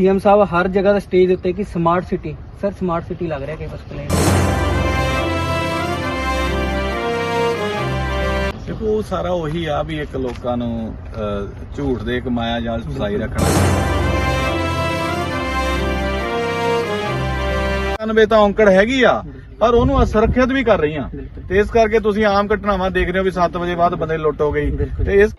CM ਸਾਹਿਬ ਹਰ ਜਗ੍ਹਾ ਤੇ stage ਉੱਤੇ ਕਿ smart city sir smart city ਲੱਗ ਰਿਹਾ ਕਿ ਬਸ ਪਲੇ ਦੇਖੋ ਉਹ ਸਾਰਾ ਉਹੀ ਆ ਵੀ ਇੱਕ ਲੋਕਾਂ ਨੂੰ ਅਹ, ਝੂਠ ਦੇ ਇੱਕ ਮਾਇਆ ਜਾਲ ਫਸਾਈ ਰੱਖਣਾ। ਅਨਵੇ ਤਾਂ ਔਂਕੜ ਹੈਗੀ ਆ ਪਰ ਉਹਨੂੰ ਅਸੁਰੱਖਿਅਤ ਵੀ ਕਰ ਰਹੀਆਂ। ਬਿਲਕੁਲ। ਤੇ ਇਸ ਕਰਕੇ ਤੁਸੀਂ ਆਮ ਘਟਨਾਵਾਂ ਦੇਖ ਰਹੇ ਹੋ ਵੀ 7 ਵਜੇ ਬਾਅਦ ਬੰਦੇ ਲੁੱਟ ਹੋ ਗਈ ਬਿਲਕੁਲ। ਤੇ ਇਸ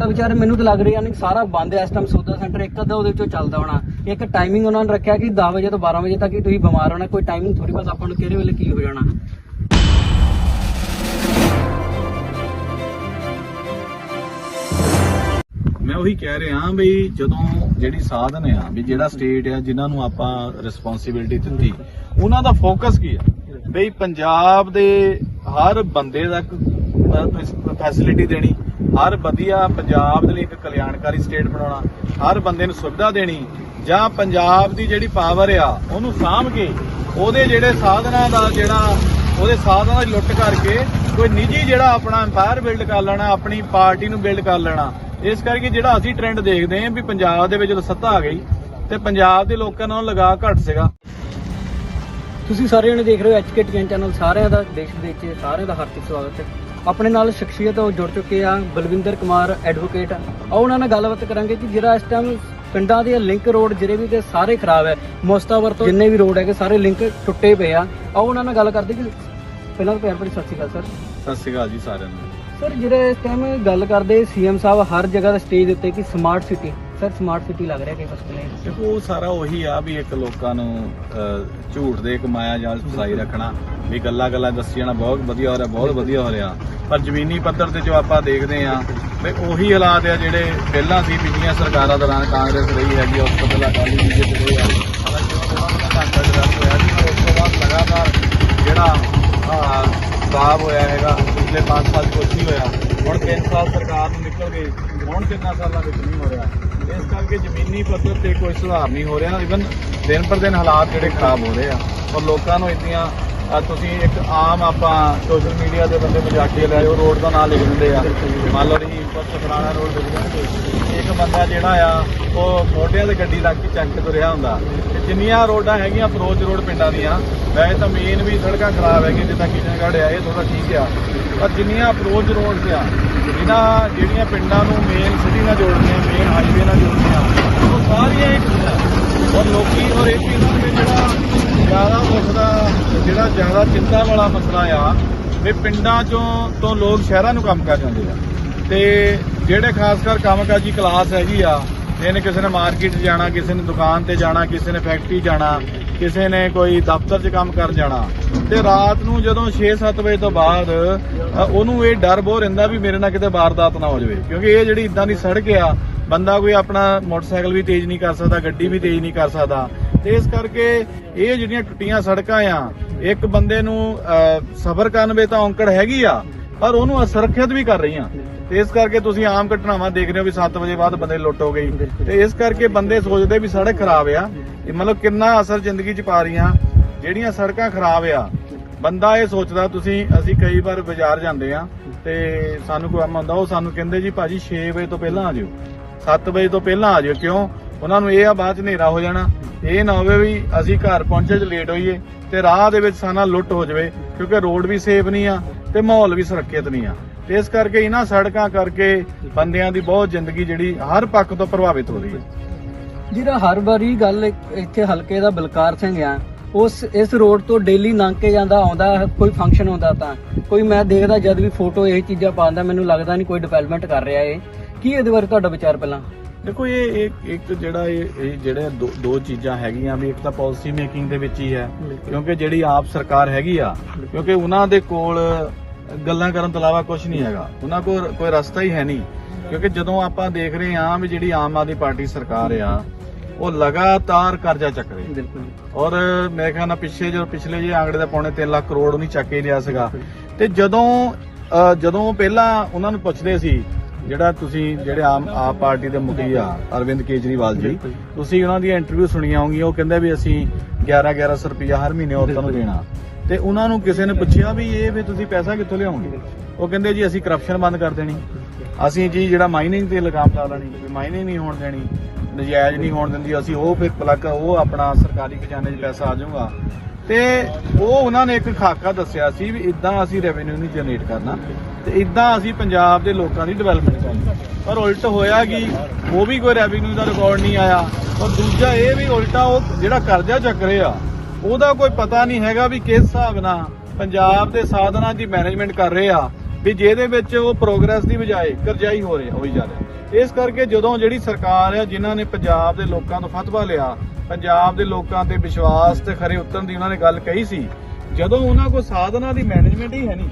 ਤੁਹਾਡਾ ਵਿਚਾਰ ਮੈਨੂੰ ਤਾਂ ਲੱਗ ਰਿਹਾ ਨਹੀਂ ਸਾਰਾ ਬੰਦ ਹੈ ਇਸ ਟਾਈਮ ਸੌਦਾ ਸੈਂਟਰ ਇੱਕ ਅੱਧਾ ਉਹਦੇ ਵਿੱਚੋਂ ਚੱਲਦਾ ਹੋਣਾ। ਇੱਕ ਟਾਈਮਿੰਗ ਉਹਨਾਂ ਨੇ ਰੱਖਿਆ ਕਿ 10 ਵਜੇ ਤੋਂ 12 ਵਜੇ ਤੱਕ ਹੀ ਤੁਸੀਂ ਬਿਮਾਰ ਹੋਣਾ, ਕੋਈ ਟਾਈਮਿੰਗ ਥੋੜੀ ਬਸ ਆਪਾਂ ਨੂੰ ਕਿਹੜੇ ਵੇਲੇ ਕੀ ਹੋ ਜਾਣਾ। ਮੈਂ ਉਹੀ ਕਹਿ ਰਿਹਾ ਬਈ ਜਦੋਂ ਜਿਹੜੀ ਸਾਧਨ ਆ, ਵੀ ਜਿਹੜਾ ਸਟੇਟ ਆ, ਜਿਨ੍ਹਾਂ ਨੂੰ ਆਪਾਂ ਰਿਸਪੌਂਸਿਬਿਲਟੀ ਦਿੱਤੀ ਉਹਨਾਂ ਦਾ ਫੋਕਸ ਕੀ ਆ? ਬਈ ਪੰਜਾਬ ਦੇ ਹਰ ਬੰਦੇ ਤੱਕ ਫੈਸਿਲਿਟੀ ਦੇਣੀ ਹਰ ਵਧੀਆ ਪੰਜਾਬ ਦੇ ਲਈ ਇੱਕ ਕਲਿਆਣਕਾਰੀ ਸਟੇਟ ਬਣਾਉਣਾ, ਹਰ ਬੰਦੇ ਨੂੰ ਸੁਵਿਧਾ ਦੇਣੀ, ਜਾਂ ਪੰਜਾਬ ਦੀ ਜਿਹੜੀ ਪਾਵਰ ਆ, ਉਹਨੂੰ ਸਾਂਭ ਕੇ ਉਹਦੇ ਜਿਹੜੇ ਸਾਧਨਾਂ ਦਾ ਜਿਹੜਾ, ਉਹਦੇ ਸਾਧਨਾਂ ਦੀ ਲੁੱਟ ਕਰਕੇ ਕੋਈ ਨਿੱਜੀ ਜਿਹੜਾ ਆਪਣਾ ਐਮਪਾਇਰ ਬਿਲਡ ਕਰ ਲੈਣਾ, ਆਪਣੀ ਪਾਰਟੀ ਨੂੰ ਬਿਲਡ ਕਰ ਲੈਣਾ, ਇਸ ਕਰਕੇ ਜਿਹੜਾ ਅਸੀਂ ਟ੍ਰੈਂਡ ਦੇਖਦੇ ਹਾਂ ਵੀ ਪੰਜਾਬ ਦੇ ਵਿੱਚ ਜਦੋਂ ਸੱਤਾ ਆ ਗਈ, ਤੇ ਪੰਜਾਬ ਦੇ ਲੋਕਾਂ ਨਾਲ ਲਗਾ ਘਟ ਸੀਗਾ। ਤੁਸੀਂ ਸਾਰੇ ਜਣੇ ਦੇਖ ਰਹੇ ਹੋ ਐਚਕੇ ਟੀਐਨ ਚੈਨਲ ਸਾਰਿਆਂ ਦਾ, ਦੇਸ਼ ਵਿਦੇਸ਼ 'ਚ ਸਾਰਿਆਂ ਦਾ ਹਾਰਦਿਕ ਸਵਾਗਤ ਹੈ। ਆਪਣੇ ਨਾਲ ਸ਼ਖਸੀਅਤ ਉਹ ਜੁੜ ਚੁੱਕੇ ਆ ਬਲਵਿੰਦਰ ਕੁਮਾਰ ਐਡਵੋਕੇਟ ਆਓ ਉਹਨਾਂ ਨਾਲ ਗੱਲਬਾਤ ਕਰਾਂਗੇ ਕਿ ਜਿਹੜਾ ਇਸ ਟਾਈਮ ਪਿੰਡਾਂ ਦੇ ਲਿੰਕ ਰੋਡ ਜਿਹੜੇ ਵੀ ਤੇ ਸਾਰੇ ਖਰਾਬ ਹੈ ਮੋਸਤਾਵਰ ਤੋਂ ਜਿੰਨੇ ਵੀ ਰੋਡ ਹੈਗੇ ਸਾਰੇ ਲਿੰਕ ਟੁੱਟੇ ਪਏ ਆ। ਆਓ ਉਹਨਾਂ ਨਾਲ ਗੱਲ ਕਰਦੇ ਕਿ ਪਹਿਲਾਂ ਤਾਂ ਪਿਆਰ ਭਰੀ ਸਤਿ ਸ਼੍ਰੀ ਅਕਾਲ ਸਰ। ਸਤਿ ਸ਼੍ਰੀ ਅਕਾਲ ਜੀ ਸਾਰਿਆਂ ਨੂੰ। ਸਰ ਜਿਹੜੇ ਇਸ ਟਾਈਮ ਗੱਲ ਕਰਦੇ ਸੀਐਮ ਸਾਹਿਬ ਹਰ ਜਗ੍ਹਾ ਤੇ ਸਟੇਜ ਉੱਤੇ ਕਿ smart city sir smart city ਲੱਗ ਰਿਹਾ ਕਿ ਬਸ ਪਲੇ ਦੇਖੋ ਉਹ ਸਾਰਾ ਉਹੀ ਆ ਵੀ ਇੱਕ ਲੋਕਾਂ ਨੂੰ ਅਹ, ਝੂਠ ਦੇ ਇੱਕ ਮਾਇਆ ਜਾਲ ਫਸਾਈ ਰੱਖਣਾ। ਵੀ ਗੱਲਾਂ ਗੱਲਾਂ ਦੱਸੀ ਜਾਣਾ ਬਹੁਤ ਵਧੀਆ ਹੋ ਰਿਹਾ ਬਹੁਤ ਵਧੀਆ ਹੋ ਰਿਹਾ। ਪਰ ਜ਼ਮੀਨੀ ਪੱਧਰ ਤੇ ਜੋ ਆਪਾਂ ਦੇਖਦੇ ਆ ਵੀ ਉਹੀ ਹਾਲਾਤ ਆ ਜਿਹੜੇ ਪਹਿਲਾਂ ਸੀ ਪਿਛਲੀਆਂ ਸਰਕਾਰਾਂ ਦੌਰਾਨ ਕਾਂਗਰਸ ਰਹੀ ਹੈਗੀ ਉਸ ਤੋਂ ਪਹਿਲਾਂ ਅਕਾਲੀ ਬੀਜੇਪੀ ਰਹੀ ਆ ਹਾਲਾਂਕਿ ਉਹਨਾਂ ਦਾ ਢਾਂਚਾ ਜਿਹੜਾ ਹੋਇਆ ਸੀ ਪਰ ਉਸ ਤੋਂ ਬਾਅਦ ਲਗਾਤਾਰ ਜਿਹੜਾ ਆਹ, ਖਰਾਬ ਹੋਇਆ ਹੈਗਾ, ਪਿਛਲੇ 5 ਸਾਲ ਕੁਛ ਨਹੀਂ ਹੋਇਆ। ਹੁਣ 3 ਸਾਲ ਸਰਕਾਰ ਨੂੰ ਨਿਕਲ ਗਏ ਹੁਣ ਕਿੰਨਾ ਸਾਲਾਂ ਵਿੱਚ ਨਹੀਂ ਹੋ ਰਿਹਾ। ਇਸ ਕਰਕੇ ਜ਼ਮੀਨੀ ਪੱਧਰ ਤੇ ਕੋਈ ਸੁਧਾਰ ਨਹੀਂ ਹੋ ਰਿਹਾ ਇਵਨ ਦਿਨ ਪਰ ਦਿਨ ਹਾਲਾਤ ਜਿਹੜੇ ਖਰਾਬ ਹੋ ਰਹੇ ਆ। ਔਰ ਲੋਕਾਂ ਨੂੰ ਇੰਨੀਆਂ ਤੁਸੀਂ ਇੱਕ ਆਮ ਆਪਾਂ ਸੋਸ਼ਲ ਮੀਡੀਆ ਦੇ ਬੰਦੇ ਮਜ਼ਾਕੀਆ ਲੈ ਉਹ ਰੋਡ ਦਾ ਨਾਮ ਲਿਖ ਦਿੰਦੇ ਆ। ਮੰਨ ਲਓ ਜੀ ਪੱਤ ਫਲਾਣਾ ਰੋਡ ਲਿਖ ਦਿੰਦੇ ਇੱਕ ਬੰਦਾ ਜਿਹੜਾ ਆ, ਉਹ ਮੋਢਿਆਂ ਤੇ ਗੱਡੀ ਰੱਖ ਕੇ ਚੱਕ ਕੇ ਤੁਰਿਆ ਹੁੰਦਾ। ਤੇ ਜਿੰਨੀਆਂ ਰੋਡਾਂ ਹੈਗੀਆਂ ਅਪਰੋਚ ਰੋਡ ਪਿੰਡਾਂ ਦੀਆਂ ਵੈਸੇ ਤਾਂ ਮੇਨ ਵੀ ਸੜਕਾਂ ਖਰਾਬ ਹੈਗੀਆਂ, ਜਿੱਦਾਂ ਕਿਸ਼ਨਗੜ੍ਹ ਆ, ਇਹ ਥੋੜਾ ਠੀਕ ਆ ਪਰ ਜਿੰਨੀਆਂ ਅਪਰੋਚ ਰੋਡਸ ਆ ਇਹਨਾਂ ਜਿਹੜੀਆਂ ਪਿੰਡਾਂ ਨੂੰ ਮੇਨ ਸਿਟੀ ਨਾਲ ਜੋੜਦੀਆਂ ਮੇਨ ਹਾਈਵੇ ਨਾਲ ਜੋੜਦੀਆਂ ਉਹ ਸਾਰੀਆਂ ਇੱਕ ਹੈ। ਔਰ ਲੋਕੀ ਔਰ ਇਹ ਵੀ ਇਹਨਾਂ ਦੇ ਜਿਹੜਾ ਜ਼ਿਆਦਾ ਮੁੱਖ ਜਿਹੜਾ ਜ਼ਿਆਦਾ ਚਿੰਤਾ ਵਾਲਾ ਮਸਲਾ ਆ, ਵੀ ਪਿੰਡਾਂ ਚੋਂ ਤੋਂ ਲੋਕ ਸ਼ਹਿਰਾਂ ਨੂੰ ਕੰਮ ਕਰ ਜਾਂਦੇ ਆ ਤੇ ਜਿਹੜੇ ਖਾਸ ਕਰ ਕੰਮਕਾਜੀ ਕਲਾਸ ਹੈਗੀ ਆ, ਇਹਨੇ ਕਿਸੇ ਨੇ ਮਾਰਕੀਟ ਜਾਣਾ, ਕਿਸੇ ਨੇ ਦੁਕਾਨ ਤੇ ਜਾਣਾ, ਕਿਸੇ ਨੇ ਫੈਕਟਰੀ ਜਾਣਾ ਕਿਸੇ ਨੇ ਕੋਈ ਦਫ਼ਤਰ 'ਚ ਕੰਮ ਕਰਨ ਜਾਣਾ ਤੇ ਰਾਤ ਨੂੰ ਜਦੋਂ 6-7 ਵਜੇ ਤੋਂ ਬਾਅਦ ਅ, ਉਹਨੂੰ ਇਹ ਡਰ ਬਹੁਤ ਰਹਿੰਦਾ ਵੀ ਮੇਰੇ ਨਾਲ ਕਿਤੇ ਵਾਰਦਾਤ ਨਾ ਹੋ ਜਾਵੇ। ਕਿਉਂਕਿ ਇਹ ਜਿਹੜੀ ਇਦਾਂ ਦੀ ਸੜਕ ਆ ਬੰਦਾ ਕੋਈ ਆਪਣਾ ਮੋਟਰਸਾਈਕਲ ਵੀ ਤੇਜ਼ ਨਹੀਂ ਕਰ ਸਕਦਾ ਗੱਡੀ ਵੀ ਤੇਜ਼ ਨਹੀਂ ਕਰ ਸਕਦਾ। ਤੇ ਇਸ ਕਰਕੇ ਇਹ ਜਿਹੜੀਆਂ ਟੁੱਟੀਆਂ ਸੜਕਾਂ ਆ ਇੱਕ ਬੰਦੇ ਨੂੰ ਅ, ਸਬਰ ਕਰਨ ਵੇ ਤਾਂ ਔਂਕੜ ਹੈਗੀ ਆ ਪਰ ਉਹਨੂੰ ਅਸੁਰੱਖਿਅਤ ਵੀ ਕਰ ਰਹੀਆਂ। ਤੇ ਇਸ ਕਰਕੇ ਤੁਸੀਂ ਆਮ ਘਟਨਾਵਾਂ ਦੇਖ ਰਹੇ ਹੋ ਵੀ 7 ਵਜੇ ਬਾਅਦ ਬੰਦੇ ਲੁੱਟ ਹੋ ਗਈ ਤੇ ਇਸ ਕਰਕੇ ਬੰਦੇ ਸੋਚਦੇ ਵੀ ਸੜਕ ਖਰਾਬ ਆ। ਇਹ ਮਤਲਬ ਕਿੰਨਾ ਅਸਰ ਜ਼ਿੰਦਗੀ 'ਚ ਪਾ ਰਹੀਆਂ। ਜਿਹੜੀਆਂ ਸੜਕਾਂ ਖਰਾਬ ਆ ਬੰਦਾ ਇਹ ਸੋਚਦਾ ਤੁਸੀਂ ਅਸੀਂ ਕਈ ਵਾਰ ਬਾਜ਼ਾਰ ਜਾਂਦੇ ਆ ਤੇ ਸਾਨੂੰ ਕੋਈ ਕੰਮ ਹੁੰਦਾ ਉਹ ਸਾਨੂੰ ਕਹਿੰਦੇ ਜੀ ਭਾਜੀ 6 ਵਜੇ ਤੋਂ ਪਹਿਲਾਂ ਆ ਜਿਓ। 7 ਵਜੇ ਤੋਂ ਪਹਿਲਾਂ ਆ ਜਿਓ ਕਿਉਂ? ਉਹਨਾਂ ਨੂੰ ਇਹ ਆ ਬਾਅਦ ਚ ਹਨੇਰਾ ਹੋ ਜਾਣਾ। ਇਹ ਨਾ ਹੋਵੇ ਵੀ ਅਸੀਂ ਘਰ ਪਹੁੰਚੇ ਚ ਲੇਟ ਹੋਈਏ ਤੇ ਰਾਹ ਦੇ ਵਿੱਚ ਸਾਨਾ ਲੁੱਟ ਹੋ ਜਾਵੇ ਕਿਉਂਕਿ ਰੋਡ ਵੀ ਸੇਫ ਨਹੀਂ ਆ ਤੇ ਮਾਹੌਲ ਵੀ ਸੁਰੱਖਿਅਤ ਨਹੀਂ ਆ। ਤੇ ਇਸ ਕਰਕੇ ਇਹਨਾਂ ਸੜਕਾਂ ਕਰਕੇ ਬੰਦਿਆਂ ਦੀ ਬਹੁਤ ਜ਼ਿੰਦਗੀ ਜਿਹੜੀ ਹਰ ਪੱਖ ਤੋਂ ਪ੍ਰਭਾਵਿਤ ਹੋ ਰਹੀ ਹੈ। ਜਿਹੜਾ ਹਰ ਵਾਰੀ ਗੱਲ ਇੱਥੇ ਹਲਕੇ ਦਾ ਬਲਕਾਰ ਸਿੰਘ ਆ ਉਸ ਇਸ ਰੋਡ ਤੋਂ ਡੇਲੀ ਲੰਘ ਕੇ ਜਾਂਦਾ ਆਉਂਦਾ ਕੋਈ ਫੰਕਸ਼ਨ ਹੁੰਦਾ ਤਾਂ। ਕੋਈ ਮੈਂ ਦੇਖਦਾ ਜਦ ਵੀ ਫੋਟੋ ਇਹ ਚੀਜ਼ਾਂ ਪਾਉਂਦਾ ਮੈਨੂੰ ਲੱਗਦਾ ਨਹੀਂ ਕੋਈ ਡਿਵੈਲਪਮੈਂਟ ਕਰ ਰਿਹਾ ਇਹ। ਕੀ ਇਹਦੇ ਬਾਰੇ ਤੁਹਾਡਾ ਵਿਚਾਰ ਪਹਿਲਾਂ? ਦੇਖੋ ਇਹ ਇੱਕ ਇੱਕ ਜਿਹੜਾ ਇਹ ਜਿਹੜੇ ਦੋ ਚੀਜ਼ਾਂ ਹੈਗੀਆਂ ਵੀ ਇੱਕ ਤਾਂ ਪਾਲਿਸੀ ਮੇਕਿੰਗ ਦੇ ਵਿੱਚ ਹੀ ਹੈ ਕਿਉਂਕਿ ਜਿਹੜੀ ਆਪ ਸਰਕਾਰ ਹੈਗੀ ਆ ਕਿਉਂਕਿ ਉਹਨਾਂ ਦੇ ਕੋਲ ਗੱਲਾਂ ਕਰਨ ਤੋਂ ਇਲਾਵਾ ਕੁਝ ਨਹੀਂ ਹੈਗਾ। ਉਹਨਾਂ ਕੋਲ ਕੋਈ ਰਸਤਾ ਹੀ ਹੈ ਨਹੀਂ। ਕਿਉਂਕਿ ਜਦੋਂ ਆਪਾਂ ਦੇਖ ਰਹੇ ਹਾਂ ਵੀ ਜਿਹੜੀ ਆਮ ਆਦਮੀ ਪਾਰਟੀ ਸਰਕਾਰ ਆ ਉਹ ਲਗਾਤਾਰ ਕਰਜ਼ਾ ਚੱਕ ਰਹੀ ਹੈ। ਬਿਲਕੁਲ। ਔਰ ਮੇਰੇ ਖਿਆਲ ਨਾਲ ਪਿੱਛੇ ਜਦੋਂ ਪਿਛਲੇ ਜੇ ਆਂਕੜੇ ਦਾ ਪੌਣੇ 3 ਲੱਖ ਕਰੋੜ ਉਹਨੇ ਚੱਕ ਕੇ ਲਿਆ ਸੀਗਾ। ਤੇ ਜਦੋਂ ਜਦੋਂ ਪਹਿਲਾਂ ਉਹਨਾਂ ਨੂੰ ਪੁੱਛਦੇ ਸੀ ਜਿਹੜਾ ਤੁਸੀਂ ਜਿਹੜੇ ਆਮ ਆਪ ਪਾਰਟੀ ਦੇ ਮੁਖੀ ਆ ਅਰਵਿੰਦ ਕੇਜਰੀਵਾਲ ਜੀ ਤੁਸੀਂ ਉਹਨਾਂ ਦੀ ਇੰਟਰਵਿਊ ਸੁਣੀਆਂ ਹੋਣਗੀਆਂ ਉਹ ਕਹਿੰਦੇ ਵੀ ਅਸੀਂ 11 1100 ਰੁਪਇਆ ਹਰ ਮਹੀਨੇ ਔਰਤਾਂ ਨੂੰ ਦੇਣਾ। ਤੇ ਉਹਨਾਂ ਨੂੰ ਕਿਸੇ ਨੇ ਪੁੱਛਿਆ ਵੀ ਇਹ ਵੀ ਤੁਸੀਂ ਪੈਸਾ ਕਿੱਥੋਂ ਲਿਆਉਂਗੇ ਉਹ ਕਹਿੰਦੇ ਜੀ, ਅਸੀਂ ਕਰਪਸ਼ਨ ਬੰਦ ਕਰ ਦੇਣੀ। ਅਸੀਂ ਜੀ ਜਿਹੜਾ ਮਾਈਨਿੰਗ ਤੇ ਲਗਾਮ ਲਾ ਲੈਣੀ, ਵੀ ਮਾਈਨਿੰਗ ਨਹੀਂ ਹੋਣ ਦੇਣੀ, ਨਜਾਇਜ਼ ਨਹੀਂ ਹੋਣ ਦਿੰਦੀ, ਅਸੀਂ ਉਹ ਫਿਰ ਪਲੱਗ ਉਹ ਆਪਣਾ ਸਰਕਾਰੀ ਖਜ਼ਾਨੇ 'ਚ ਪੈਸਾ ਆ ਜਾਊਗਾ। ਤੇ ਉਹ ਉਹਨਾਂ ਨੇ ਇੱਕ ਖਾਕਾ ਦੱਸਿਆ ਸੀ ਵੀ ਇਦਾਂ ਅਸੀਂ ਰੈਵਨਿਊ ਨਹੀਂ ਜਨਰੇਟ ਕਰਨਾ ਤੇ ਇਦਾਂ ਅਸੀਂ ਪੰਜਾਬ ਦੇ ਲੋਕਾਂ ਦੀ ਡਿਵੈਲਪਮੈਂਟ ਕਰਨੀ। ਪਰ ਉਲਟ ਹੋਇਆ ਕਿ? ਉਹ ਵੀ ਕੋਈ ਰੈਵਨਿਊ ਦਾ ਰਿਕਾਰਡ ਨਹੀਂ ਆਇਆ। ਔਰ ਦੂਜਾ ਇਹ ਵੀ ਉਲਟਾ ਉਹ ਜਿਹੜਾ ਕਰਜ਼ਾ ਚੱਕ ਰਿਹਾ ਉਹਦਾ ਕੋਈ ਪਤਾ ਨਹੀਂ ਹੈਗਾ ਵੀ ਕਿਸ ਹਿਸਾਬ ਨਾਲ ਪੰਜਾਬ ਦੇ ਸਾਧਨਾਂ ਦੀ ਮੈਨੇਜਮੈਂਟ ਕਰ ਰਹੇ ਆ, ਵੀ ਜਿਹਦੇ ਵਿੱਚ ਉਹ ਪ੍ਰੋਗਰੈਸ ਦੀ ਬਜਾਏ ਕਰਜ਼ਾਈ ਹੋ ਰਿਹਾ ਹੋਈ ਜਾ ਰਿਹਾ ਇਸ ਕਰਕੇ ਜਦੋਂ ਜਿਹੜੀ ਸਰਕਾਰ ਆ, ਜਿਨ੍ਹਾਂ ਨੇ ਪੰਜਾਬ ਦੇ ਲੋਕਾਂ ਤੋਂ ਫਤਵਾ ਲਿਆ, ਪੰਜਾਬ ਦੇ ਲੋਕਾਂ ਤੇ ਵਿਸ਼ਵਾਸ ਤੇ ਖਰੇ ਉਤਰਨ ਦੀ ਉਹਨਾਂ ਨੇ ਗੱਲ ਕਹੀ ਸੀ, ਜਦੋਂ ਉਹਨਾਂ ਕੋਲ ਸਾਧਨਾਂ ਦੀ ਮੈਨੇਜਮੈਂਟ ਹੀ ਹੈ ਨਹੀਂ,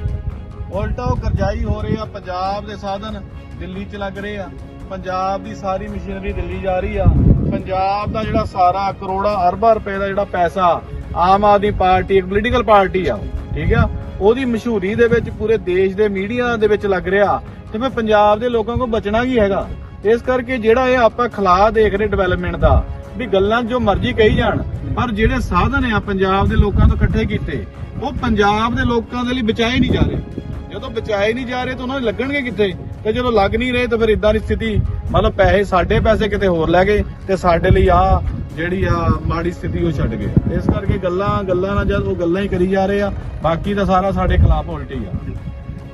ਉਲਟਾ ਉਹ ਕਰਜ਼ਾਈ ਹੋ ਰਹੇ ਆ, ਪੰਜਾਬ ਦੇ ਸਾਧਨ ਦਿੱਲੀ 'ਚ ਲੱਗ ਰਹੇ ਆ, ਪੰਜਾਬ ਦੀ ਸਾਰੀ ਮਸ਼ੀਨਰੀ ਦਿੱਲੀ ਜਾ ਰਹੀ ਆ, ਪੰਜਾਬ ਦਾ ਜਿਹੜਾ ਸਾਰਾ ਕਰੋੜਾਂ ਅਰਬਾਂ ਰੁਪਏ ਦਾ ਜਿਹੜਾ ਪੈਸਾ ਆਮ ਆਦਮੀ ਪਾਰਟੀ, ਇੱਕ ਪੋਲੀਟੀਕਲ ਪਾਰਟੀ ਆ ਠੀਕ ਆ? ਉਹਦੀ ਮਸ਼ਹੂਰੀ ਦੇ ਵਿੱਚ ਪੂਰੇ ਦੇਸ਼ ਦੇ ਮੀਡੀਆ ਦੇ ਵਿੱਚ ਲੱਗ ਰਿਹਾ ਤੇ ਮੈਂ ਪੰਜਾਬ ਦੇ ਲੋਕਾਂ ਕੋਲ ਬਚਣਾ ਕੀ ਹੈਗਾ? ਇਸ ਕਰਕੇ ਜਿਹੜਾ ਇਹ ਆਪਾਂ ਖਲਾ ਦੇਖ ਰਹੇ ਡਿਵੈਲਪਮੈਂਟ ਦਾ, ਵੀ ਗੱਲਾਂ ਜੋ ਮਰਜ਼ੀ ਕਹੀ ਜਾਣ, ਪਰ ਜਿਹੜੇ ਸਾਧਨ ਆ ਪੰਜਾਬ ਦੇ ਲੋਕਾਂ ਤੋਂ ਇਕੱਠੇ ਕੀਤੇ, ਉਹ ਪੰਜਾਬ ਦੇ ਲੋਕਾਂ ਦੇ ਲਈ ਬਚਾਏ ਨਹੀਂ ਜਾ ਰਹੇ। ਜਦੋਂ ਬਚਾਏ ਨਹੀਂ ਜਾ ਰਹੇ ਤਾਂ ਉਹਨਾਂ ਦੇ ਲੱਗਣਗੇ ਕਿੱਥੇ? ਤੇ ਜਦੋਂ ਲੱਗ ਨਹੀਂ ਰਹੇ ਤਾਂ ਫਿਰ ਇਦਾਂ ਦੀ ਸਥਿਤੀ, ਮਤਲਬ ਪੈਸੇ ਸਾਡੇ ਪੈਸੇ ਕਿਤੇ ਹੋਰ ਲੈ ਗਏ ਤੇ ਸਾਡੇ ਲਈ ਆ ਜਿਹੜੀ ਆ ਮਾੜੀ ਸਥਿਤੀ ਉਹ ਛੱਡ ਗਏ। ਇਸ ਕਰਕੇ ਗੱਲਾਂ ਗੱਲਾਂ ਨਾਲ ਜਦ ਉਹ ਗੱਲਾਂ ਹੀ ਕਰੀ ਜਾ ਰਹੇ ਆ, ਬਾਕੀ ਤਾਂ ਸਾਰਾ ਸਾਡੇ ਖਿਲਾਫ ਉਲਟੀ ਆ।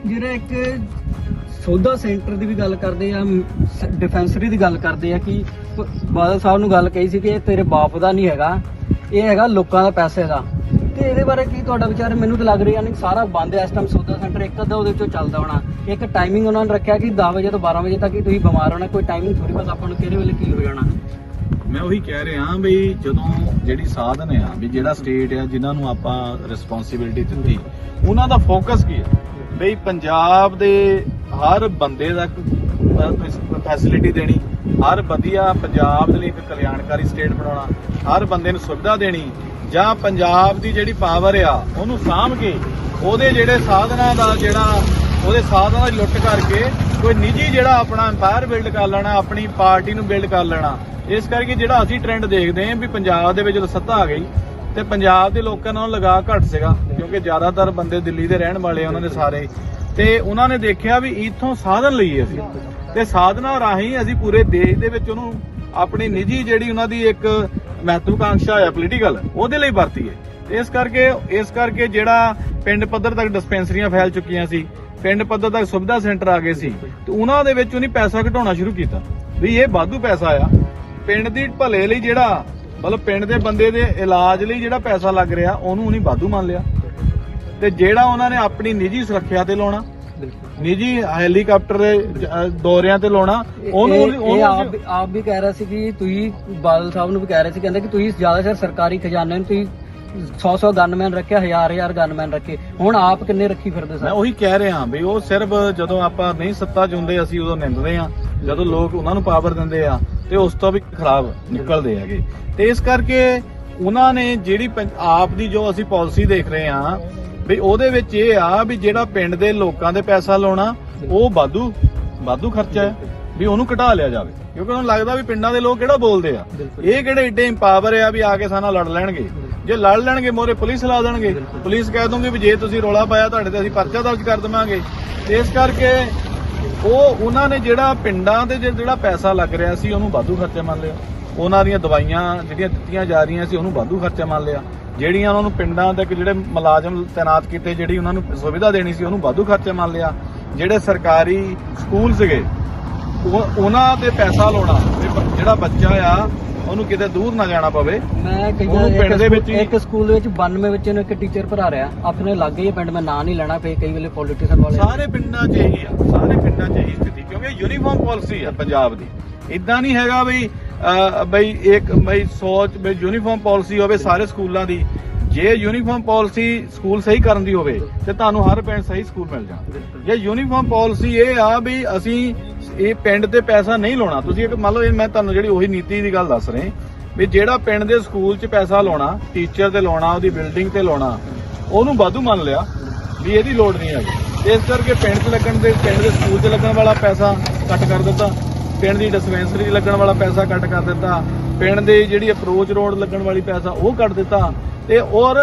ਜਿਹੜਾ ਇੱਕ ਸੌਦਾ ਸੈਂਟਰ ਦੀ ਵੀ ਗੱਲ ਕਰਦੇ ਆ ਡਿਫੈਂਸਰੀ ਦੀ ਗੱਲ ਕਰਦੇ ਆ, ਕਿ ਬਾਦਲ ਸਾਹਿਬ ਨੂੰ ਗੱਲ ਕਹੀ ਸੀ ਕਿ ਇਹ ਤੇਰੇ ਬਾਪ ਦਾ ਨਹੀਂ ਹੈਗਾ, ਇਹ ਹੈਗਾ ਲੋਕਾਂ ਦਾ ਪੈਸੇ ਦਾ। ਤੇ ਇਹਦੇ ਬਾਰੇ ਕੀ ਤੁਹਾਡਾ ਵਿਚਾਰ ਮੈਨੂੰ ਤਾਂ ਲੱਗ ਰਿਹਾ ਨਹੀਂ ਸਾਰਾ ਬੰਦ ਹੈ ਇਸ ਟਾਈਮ ਸੌਦਾ ਸੈਂਟਰ ਇੱਕ ਅੱਧਾ ਉਹਦੇ ਚੋਂ ਚੱਲਦਾ ਹੋਣਾ। ਇੱਕ ਟਾਈਮਿੰਗ ਉਹਨਾਂ ਨੇ ਰੱਖਿਆ ਕਿ 10 ਵਜੇ ਤੋਂ 12 ਵਜੇ ਤੱਕ ਹੀ ਤੁਸੀਂ ਬਿਮਾਰ ਹੋਣਾ, ਕੋਈ ਟਾਈਮਿੰਗ ਥੋੜੀ ਬਸ ਆਪਾਂ ਨੂੰ ਕਿਹੜੇ ਵੇਲੇ ਕੀ ਹੋ ਜਾਣਾ। ਮੈਂ ਉਹੀ ਕਹਿ ਰਿਹਾ ਵੀ ਜਦੋਂ ਜਿਹੜੀ ਸਾਧਨ ਆ, ਵੀ ਜਿਹੜਾ ਸਟੇਟ ਆ, ਜਿਨ੍ਹਾਂ ਨੂੰ ਆਪਾਂ ਰਿਸਪੌਂਸਿਬਿਲਟੀ ਦਿੱਤੀ ਉਹਨਾਂ ਦਾ ਫੋਕਸ ਕੀ ਹੈ ਬਈ ਪੰਜਾਬ ਦੇ ਹਰ ਬੰਦੇ ਦਾ ਫੈਸਿਲਿਟੀ ਦੇਣੀ, ਹਰ ਵਧੀਆ ਪੰਜਾਬ ਦੇ ਲਈ ਇੱਕ ਕਲਿਆਣਕਾਰੀ ਸਟੇਟ ਬਣਾਉਣਾ, ਹਰ ਬੰਦੇ ਨੂੰ ਸੁਵਿਧਾ ਦੇਣੀ ਜਾਂ ਪੰਜਾਬ ਦੀ ਜਿਹੜੀ ਪਾਵਰ ਆ, ਉਹਨੂੰ ਸਾਂਭ ਕੇ ਉਹਦੇ ਜਿਹੜੇ ਸਾਧਨਾਂ ਦਾ ਜਿਹੜਾ, ਉਹਦੇ ਸਾਧਨਾਂ ਦੀ ਲੁੱਟ ਕਰਕੇ ਕੋਈ ਨਿੱਜੀ ਜਿਹੜਾ ਆਪਣਾ ਐਮਪਾਇਰ ਬਿਲਡ ਕਰ ਲੈਣਾ, ਆਪਣੀ ਪਾਰਟੀ ਨੂੰ ਬਿਲਡ ਕਰ ਲੈਣਾ, ਇਸ ਕਰਕੇ ਜਿਹੜਾ ਅਸੀਂ ਟ੍ਰੈਂਡ ਦੇਖਦੇ ਹਾਂ ਵੀ ਪੰਜਾਬ ਦੇ ਵਿੱਚ ਜਦੋਂ ਸੱਤਾ ਆ ਗਈ ਤੇ ਪੰਜਾਬ ਦੇ ਲੋਕਾਂ ਨਾਲ ਲਗਾ ਘਟ ਸੀਗਾ, ਕਿਉਂਕਿ ਜ਼ਿਆਦਾਤਰ ਬੰਦੇ ਦਿੱਲੀ ਦੇ ਰਹਿਣ ਵਾਲੇ ਉਹਨਾਂ ਦੇ ਸਾਰੇ। ਤੇ ਉਹਨਾਂ ਨੇ ਦੇਖਿਆ ਵੀ ਇੱਥੋਂ ਸਾਧਨ ਲਈਏ ਅਸੀਂ। ਤੇ ਸਾਧਨਾ ਰਾਹੀਂ ਅਸੀਂ ਪੂਰੇ ਦੇਸ਼ ਦੇ ਵਿੱਚ ਉਹਨੂੰ ਆਪਣੀ ਨਿੱਜੀ ਜਿਹੜੀ ਉਹਨਾਂ ਦੀ ਇੱਕ ਮਹੱਤਵਕਾਂਕਸ਼ਾ ਹੈ ਪੋਲੀਟੀਕਲ ਉਹਦੇ ਲਈ ਵਰਤੀਏ ਤੇ ਇਸ ਕਰਕੇ ਇਸ ਕਰਕੇ ਜਿਹੜਾ ਪਿੰਡ ਪੱਧਰ ਤੱਕ ਡਿਸਪੈਂਸਰੀਆਂ ਫੈਲ ਚੁੱਕੀਆਂ ਸੀ, ਪਿੰਡ ਪੱਧਰ ਤੱਕ ਸੁਵਿਧਾ ਸੈਂਟਰ ਆ ਗਏ ਸੀ, ਤੇ ਉਹਨਾਂ ਦੇ ਵਿੱਚ ਉਹਨੇ ਪੈਸਾ ਘਟਾਉਣਾ ਸ਼ੁਰੂ ਕੀਤਾ। ਵੀ ਇਹ ਵਾਧੂ ਪੈਸਾ ਆ। ਪਿੰਡ ਦੀ ਭਲੇ ਲਈ ਜਿਹੜਾ, ਮਤਲਬ ਪਿੰਡ ਦੇ ਬੰਦੇ ਦੇ ਇਲਾਜ ਲਈ ਜਿਹੜਾ ਪੈਸਾ ਲੱਗ ਰਿਹਾ, ਉਹਨੂੰ ਉਹਨੇ ਵਾਧੂ ਮੰਨ ਲਿਆ। ਤੇ ਜਿਹੜਾ ਉਹਨਾਂ ਨੇ ਆਪਣੀ ਨਿੱਜੀ ਸੁਰੱਖਿਆ ਤੇ ਲਾਉਣਾ ਨਿੱਜੀ ਹੈਲੀਕਾਪਟਰ ਦੇ ਜ- ਦੌਰਿਆਂ ਤੇ ਲਾਉਣਾ ਉਹਨੂੰ ਇਹ- ਆਪ ਵੀ- ਆਪ ਵੀ ਕਹਿ ਰਿਹਾ ਸੀ ਕਿ ਤੁਸੀਂ ਬਾਦਲ ਸਾਹਿਬ ਨੂੰ ਵੀ ਕਹਿ ਰਹੇ ਸੀ ਕਹਿੰਦੇ ਕਿ ਤੁਸੀਂ ਜ਼ਿਆਦਾਤਰ ਸਰਕਾਰੀ ਖਜ਼ਾਨੇ ਨੂੰ ਤੁਸੀਂ 100 100 ਗਨਮੈਨ ਰੱਖਿਆ ਹਜ਼ਾਰ ਹਜ਼ਾਰ ਗਨਮੈਨ ਰੱਖੇ। ਹੁਣ ਆਪ ਕਿੰਨੇ ਰੱਖੀ ਫਿਰਦੇ ਮੈਂ ਸਰ ਉਹੀ ਕਹਿ ਰਿਹਾ ਵੀ ਉਹ ਸਿਰਫ ਜਦੋਂ ਆਪਾਂ ਨਹੀਂ ਸੱਤਾ 'ਚ ਹੁੰਦੇ ਅਸੀਂ ਉਦੋਂ ਨਿੰਦਦੇ ਆ ਜਦੋਂ ਲੋਕ ਉਹਨਾਂ ਨੂੰ ਪਾਵਰ ਦਿੰਦੇ ਆ ਤੇ ਉਸ ਤੋਂ ਵੀ ਖਰਾਬ ਨਿਕਲਦੇ ਹੈਗੇ। ਤੇ ਇਸ ਕਰਕੇ ਉਹਨਾਂ ਨੇ ਜਿਹੜੀ ਪੰ- ਆਪ ਦੀ ਜੋ ਅਸੀਂ ਪਾਲਿਸੀ ਦੇਖ ਰਹੇ ਆ ਵੀ ਉਹਦੇ ਵਿੱਚ ਇਹ ਆ ਵੀ ਜਿਹੜਾ ਪਿੰਡ ਦੇ ਲੋਕਾਂ ਦੇ ਪੈਸਾ ਲਾਉਣਾ ਉਹ ਵਾਧੂ ਵਾਧੂ ਖਰਚਾ ਹੈ ਵੀ ਉਹਨੂੰ ਘਟਾ ਲਿਆ ਜਾਵੇ। ਕਿਉਂਕਿ ਉਹਨੂੰ ਲੱਗਦਾ ਵੀ ਪਿੰਡਾਂ ਦੇ ਲੋਕ ਕਿਹੜਾ ਬੋਲਦੇ ਆ। ਇਹ ਕਿਹੜੇ ਏਡੇ ਇੰਪਾਵਰ ਆ ਵੀ ਆ ਕੇ ਸਾਨਾ ਲੜ ਲੈਣਗੇ? ਜੇ ਲੜ ਲੈਣਗੇ ਮੋਰੇ ਪੁਲਿਸ ਲਾ ਦੇਣਗੇ। ਪੁਲਿਸ ਕਹਿ ਦੂੰਗੀ ਵੀ ਜੇ ਤੁਸੀਂ ਰੋਲਾ ਪਾਇਆ ਤੁਹਾਡੇ ਤੇ ਅਸੀਂ ਪਰਚਾ ਦਰਜ ਕਰ ਦਵਾਂਗੇ। ਇਸ ਕਰਕੇ ਉਹ ਉਹਨਾਂ ਨੇ ਜਿਹੜਾ ਪਿੰਡਾਂ ਜੇ- ਜਿਹੜਾ ਪੈਸਾ ਲੱਗ ਰਿਹਾ ਸੀ ਉਹਨੂੰ ਵਾਧੂ ਖਰਚਾ ਮੰਨ ਲਿਆ। ਉਹਨਾਂ ਦੀਆਂ ਦਵਾਈਆਂ ਜਿਹੜੀਆਂ ਦਿੱਤੀਆਂ ਜਾ ਰਹੀਆਂ ਸੀ ਉਹਨੂੰ ਵਾਧੂ ਖਰਚਾ ਮੰਨ ਲਿਆ। ਜਿਹੜੀਆਂ ਉਹਨਾਂ ਨੂੰ ਪਿੰਡਾਂ ਤੱਕ ਜਿਹੜੇ ਮੁਲਾਜ਼ਮ ਤਾਇਨਾਤ ਕੀਤੇ ਜਿਹੜੀ ਉਹਨਾਂ ਨੂੰ ਸੁਵਿਧਾ ਦੇਣੀ ਸੀ ਉਹਨੂੰ ਵਾਧੂ ਖਰਚਾ ਮੰਨ ਲਿਆ। ਜਿਹੜੇ ਸਰਕਾਰੀ ਸਕੂਲ ਸੀਗੇ ਉਹ- ਉਹਨਾਂ ਤੇ ਪੈਸਾ ਲਾਉਣਾ ਜਿਹੜਾ ਬੱਚਾ ਆ ਉਹਨੂੰ ਕਿਤੇ ਦੂਰ ਨਾ ਜਾਣਾ ਪਵੇ। ਮੈਂ ਕਈ ਉਹਨੂੰ ਵਾਰ ਪਿੰਡ ਦੇ ਵਿੱਚ ਇੱਕ ਸਕੂਲ ਦੇ ਵਿੱਚ 92 ਬੱਚੇ ਨੂੰ ਇੱਕ ਟੀਚਰ ਪੜ੍ਹਾ ਰਿਹਾ। ਆਪਣੇ ਲੱਗੇ ਹੀ ਪਿੰਡ ਮੈਂ ਨਾਂ ਨਹੀਂ ਲੈਣਾ ਫੇ ਕਈ ਵੇਲੇ ਪੋਲੀਟੀਸ਼ੀਅਨ ਵਾਲੇ ਸਾਰੇ ਪਿੰਡਾਂ 'ਚ ਇਹੀ ਆ ਸਾਰੇ ਪਿੰਡਾਂ 'ਚ ਇਹੀ ਸਥਿਤੀ ਕਿਉਂਕਿ ਯੂਨੀਫਾਰਮ ਪਾਲਿਸੀ ਆ ਪੰਜਾਬ ਦੀ। ਇਦਾਂ ਨਹੀਂ ਹੈਗਾ ਬਈ ਬਈ ਇੱਕ ਬਈ ਸੋਚ, ਬਈ ਯੂਨੀਫਾਰਮ ਪਾਲਿਸੀ ਹੋਵੇ ਸਾਰੇ ਸਕੂਲਾਂ ਦੀ, ਜੇ ਯੂਨੀਫਾਰਮ ਪਾਲਿਸੀ ਸਕੂਲ ਸਹੀ ਕਰਨ ਦੀ ਹੋਵੇ, ਤੇ ਤੁਹਾਨੂੰ ਹਰ ਪਿੰਡ ਸਹੀ ਸਕੂਲ ਮਿਲ ਜਾਣਾ। ਜੇ ਯੂਨੀਫਾਰਮ ਪਾਲਿਸੀ ਇਹ ਆ ਵੀ ਅਸੀਂ ਇਹ ਪਿੰਡ ਤੇ ਪੈਸਾ ਨਹੀਂ ਲਾਉਣਾ, ਤੁਸੀਂ ਇੱਕ ਮੰਨ ਲਓ ਇਹ ਮੈਂ ਤੁਹਾਨੂੰ ਜਿਹੜੀ ਉਹੀ ਨੀਤੀ ਦੀ ਗੱਲ ਦੱਸ ਰਹੇ ਵੀ ਜਿਹੜਾ ਪਿੰਡ ਦੇ ਸਕੂਲ 'ਚ ਪੈਸਾ ਲਾਉਣਾ ਟੀਚਰ ਤੇ ਲਾਉਣਾ, ਉਹਦੀ ਬਿਲਡਿੰਗ ਤੇ ਲਾਉਣਾ, ਉਹਨੂੰ ਵਾਧੂ ਮੰਨ ਲਿਆ, ਵੀ ਇਹਦੀ ਲੋੜ ਨਹੀਂ ਹੈਗੀ। ਇਸ ਕਰਕੇ ਪਿੰਡ 'ਚ ਲੱਗਣ ਦੇ, ਪਿੰਡ ਦੇ ਸਕੂਲ 'ਚ ਲੱਗਣ ਵਾਲਾ ਪੈਸਾ ਕੱਟ ਕਰ ਦਿੱਤਾ। ਪਿੰਡ ਦੀ ਡਿਸਪੈਂਸਰੀ ਲੱਗਣ ਵਾਲਾ ਪੈਸਾ ਕੱਟ ਕਰ ਦਿੱਤਾ, ਪਿੰਡ ਦੇ ਜਿਹੜੀ ਅਪਰੋਚ ਰੋਡ ਲੱਗਣ ਵਾਲੀ ਪੈਸਾ ਉਹ ਕੱਟ ਦਿੱਤਾ ਤੇ ਔਰ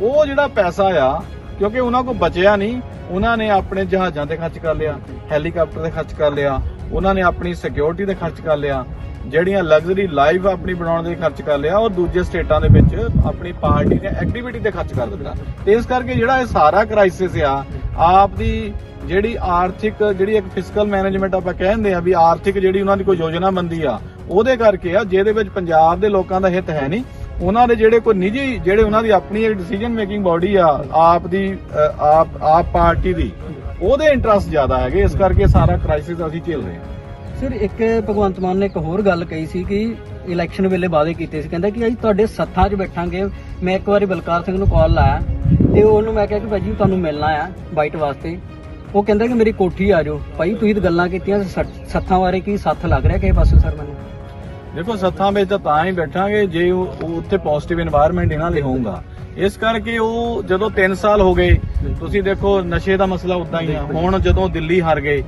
ਉਹ ਜਿਹੜਾ ਪੈਸਾ ਆ, ਕਿਉਂਕਿ ਉਹਨਾਂ ਕੋਲ ਬਚਿਆ ਨਹੀਂ, ਉਹਨਾਂ ਨੇ ਆਪਣੇ ਜਹਾਜ਼ਾਂ ਤੇ ਖਰਚ ਕਰ ਲਿਆ ਹੈਲੀਕਾਪਟਰ ਤੇ ਖਰਚ ਕਰ ਲਿਆ ਉਹਨਾਂ ਨੇ ਆਪਣੀ ਸਿਕਿਉਰਿਟੀ ਤੇ ਖਰਚ ਕਰ ਲਿਆ, ਜਿਹੜੀਆਂ ਲਗਜ਼ਰੀ ਲਾਈਫ ਆਪਣੀ ਬਣਾਉਣ ਦੇ ਖਰਚ ਕਰ ਲਿਆ, ਉਹ ਦੂਜੇ ਸਟੇਟਾਂ ਦੇ ਵਿੱਚ ਆਪਣੀ ਪਾਰਟੀ ਤੇ ਐਕਟੀਵਿਟੀ ਤੇ ਖਰਚ ਕਰ ਦਿੱਤਾ। ਤੇ ਇਸ ਕਰਕੇ ਜਿਹੜਾ ਇਹ ਸਾਰਾ ਕ੍ਰਾਈਸਿਸ ਆ, ਆਪ ਦੀ ਜਿਹੜੀ ਆਰਥਿਕ, ਜਿਹੜੀ ਇੱਕ ਫਿਸਕਲ ਮੈਨੇਜਮੈਂਟ ਆਪਾਂ ਕਹਿੰਦੇ ਆ ਵੀ ਆਰਥਿਕ ਜਿਹੜੀ ਉਹਨਾਂ ਦੀ ਕੋਈ ਯੋਜਨਾ ਬੰਦੀ ਆ, ਉਹਦੇ ਕਰਕੇ ਆ, ਜਿਹਦੇ ਵਿੱਚ ਪੰਜਾਬ ਦੇ ਲੋਕਾਂ ਦਾ ਹਿੱਤ ਹੈ ਨਹੀਂ, ਉਹਨਾਂ ਦੇ ਜਿਹੜੇ ਕੋਈ ਨਿੱਜੀ, ਜਿਹੜੇ ਉਹਨਾਂ ਦੀ ਆਪਣੀ ਇੱਕ ਡਿਸੀਜਨ ਮੇਕਿੰਗ ਬਾਡੀ ਆ, ਆਪ ਦੀ ਆਪ ਆਪ ਪਾਰਟੀ ਦੀ ਉਹਦੇ ਇੰਟਰਸਟ ਜ਼ਿਆਦਾ ਹੈਗੇ ਇਸ ਕਰਕੇ ਸਾਰਾ ਕ੍ਰਾਈਸਿਸ ਅਸੀਂ ਝੇਲ ਰਹੇ ਹਾਂ। ਸਰ ਇੱਕ ਭਗਵੰਤ ਮਾਨ ਨੇ ਇੱਕ ਹੋਰ ਗੱਲ ਕਹੀ ਸੀ ਕਿ ਇਲੈਕਸ਼ਨ ਵੇਲੇ ਵਾਅਦੇ ਕੀਤੇ ਸੀ ਕਹਿੰਦਾ ਕਿ ਅਸੀਂ ਤੁਹਾਡੇ ਸੱਥਾਂ 'ਚ ਬੈਠਾਂਗੇ ਮੈਂ ਇੱਕ ਵਾਰੀ ਬਲਕਾਰ ਸਿੰਘ ਨੂੰ ਕਾਲ ਲਾਇਆ ਤੇ ਉਹਨੂੰ ਮੈਂ ਕਿਹਾ ਕਿ ਭਾਜੀ ਤੁਹਾਨੂੰ ਮਿਲਣਾ ਆ ਬਾਈਟ ਵਾਸਤੇ। ਉਹ ਕਹਿੰਦਾ ਕਿ ਮੇਰੀ ਕੋਠੀ ਆ ਜਾਓ। ਭਾਈ ਤੁਸੀਂ ਤਾਂ ਗੱਲਾਂ ਕੀਤੀਆਂ ਸੱਥਾਂ ਬਾਰੇ ਕੀ ਸੱਥ ਲੱਗ ਰਿਹਾ ਕਿਸੇ ਪਾਸੇ ਸਰ ਮੈਨੂੰ? ਦੇਖੋ ਸੱਥਾਂ ਵਿੱਚ ਤਾਂ ਤਾਂ ਹੀ ਬੈਠਾਂਗੇ ਜੇ ਉਹ ਉੱਥੇ ਪੋਜ਼ਿਟਿਵ এনवायरमेंट ਇਹਨਾਂ ਲਈ ਹੋਊਗਾ। ਇਸ ਕਰਕੇ ਉਹ ਜਦੋਂ 3 ਸਾਲ ਹੋ ਗਏ ਤੁਸੀਂ ਦੇਖੋ ਨਸ਼ੇ ਦਾ ਮਸਲਾ ਉਦਾਂ ਹੀ ਆ। ਹੁਣ ਜਦੋਂ ਦਿੱਲੀ ਹਾਰ ਗਏ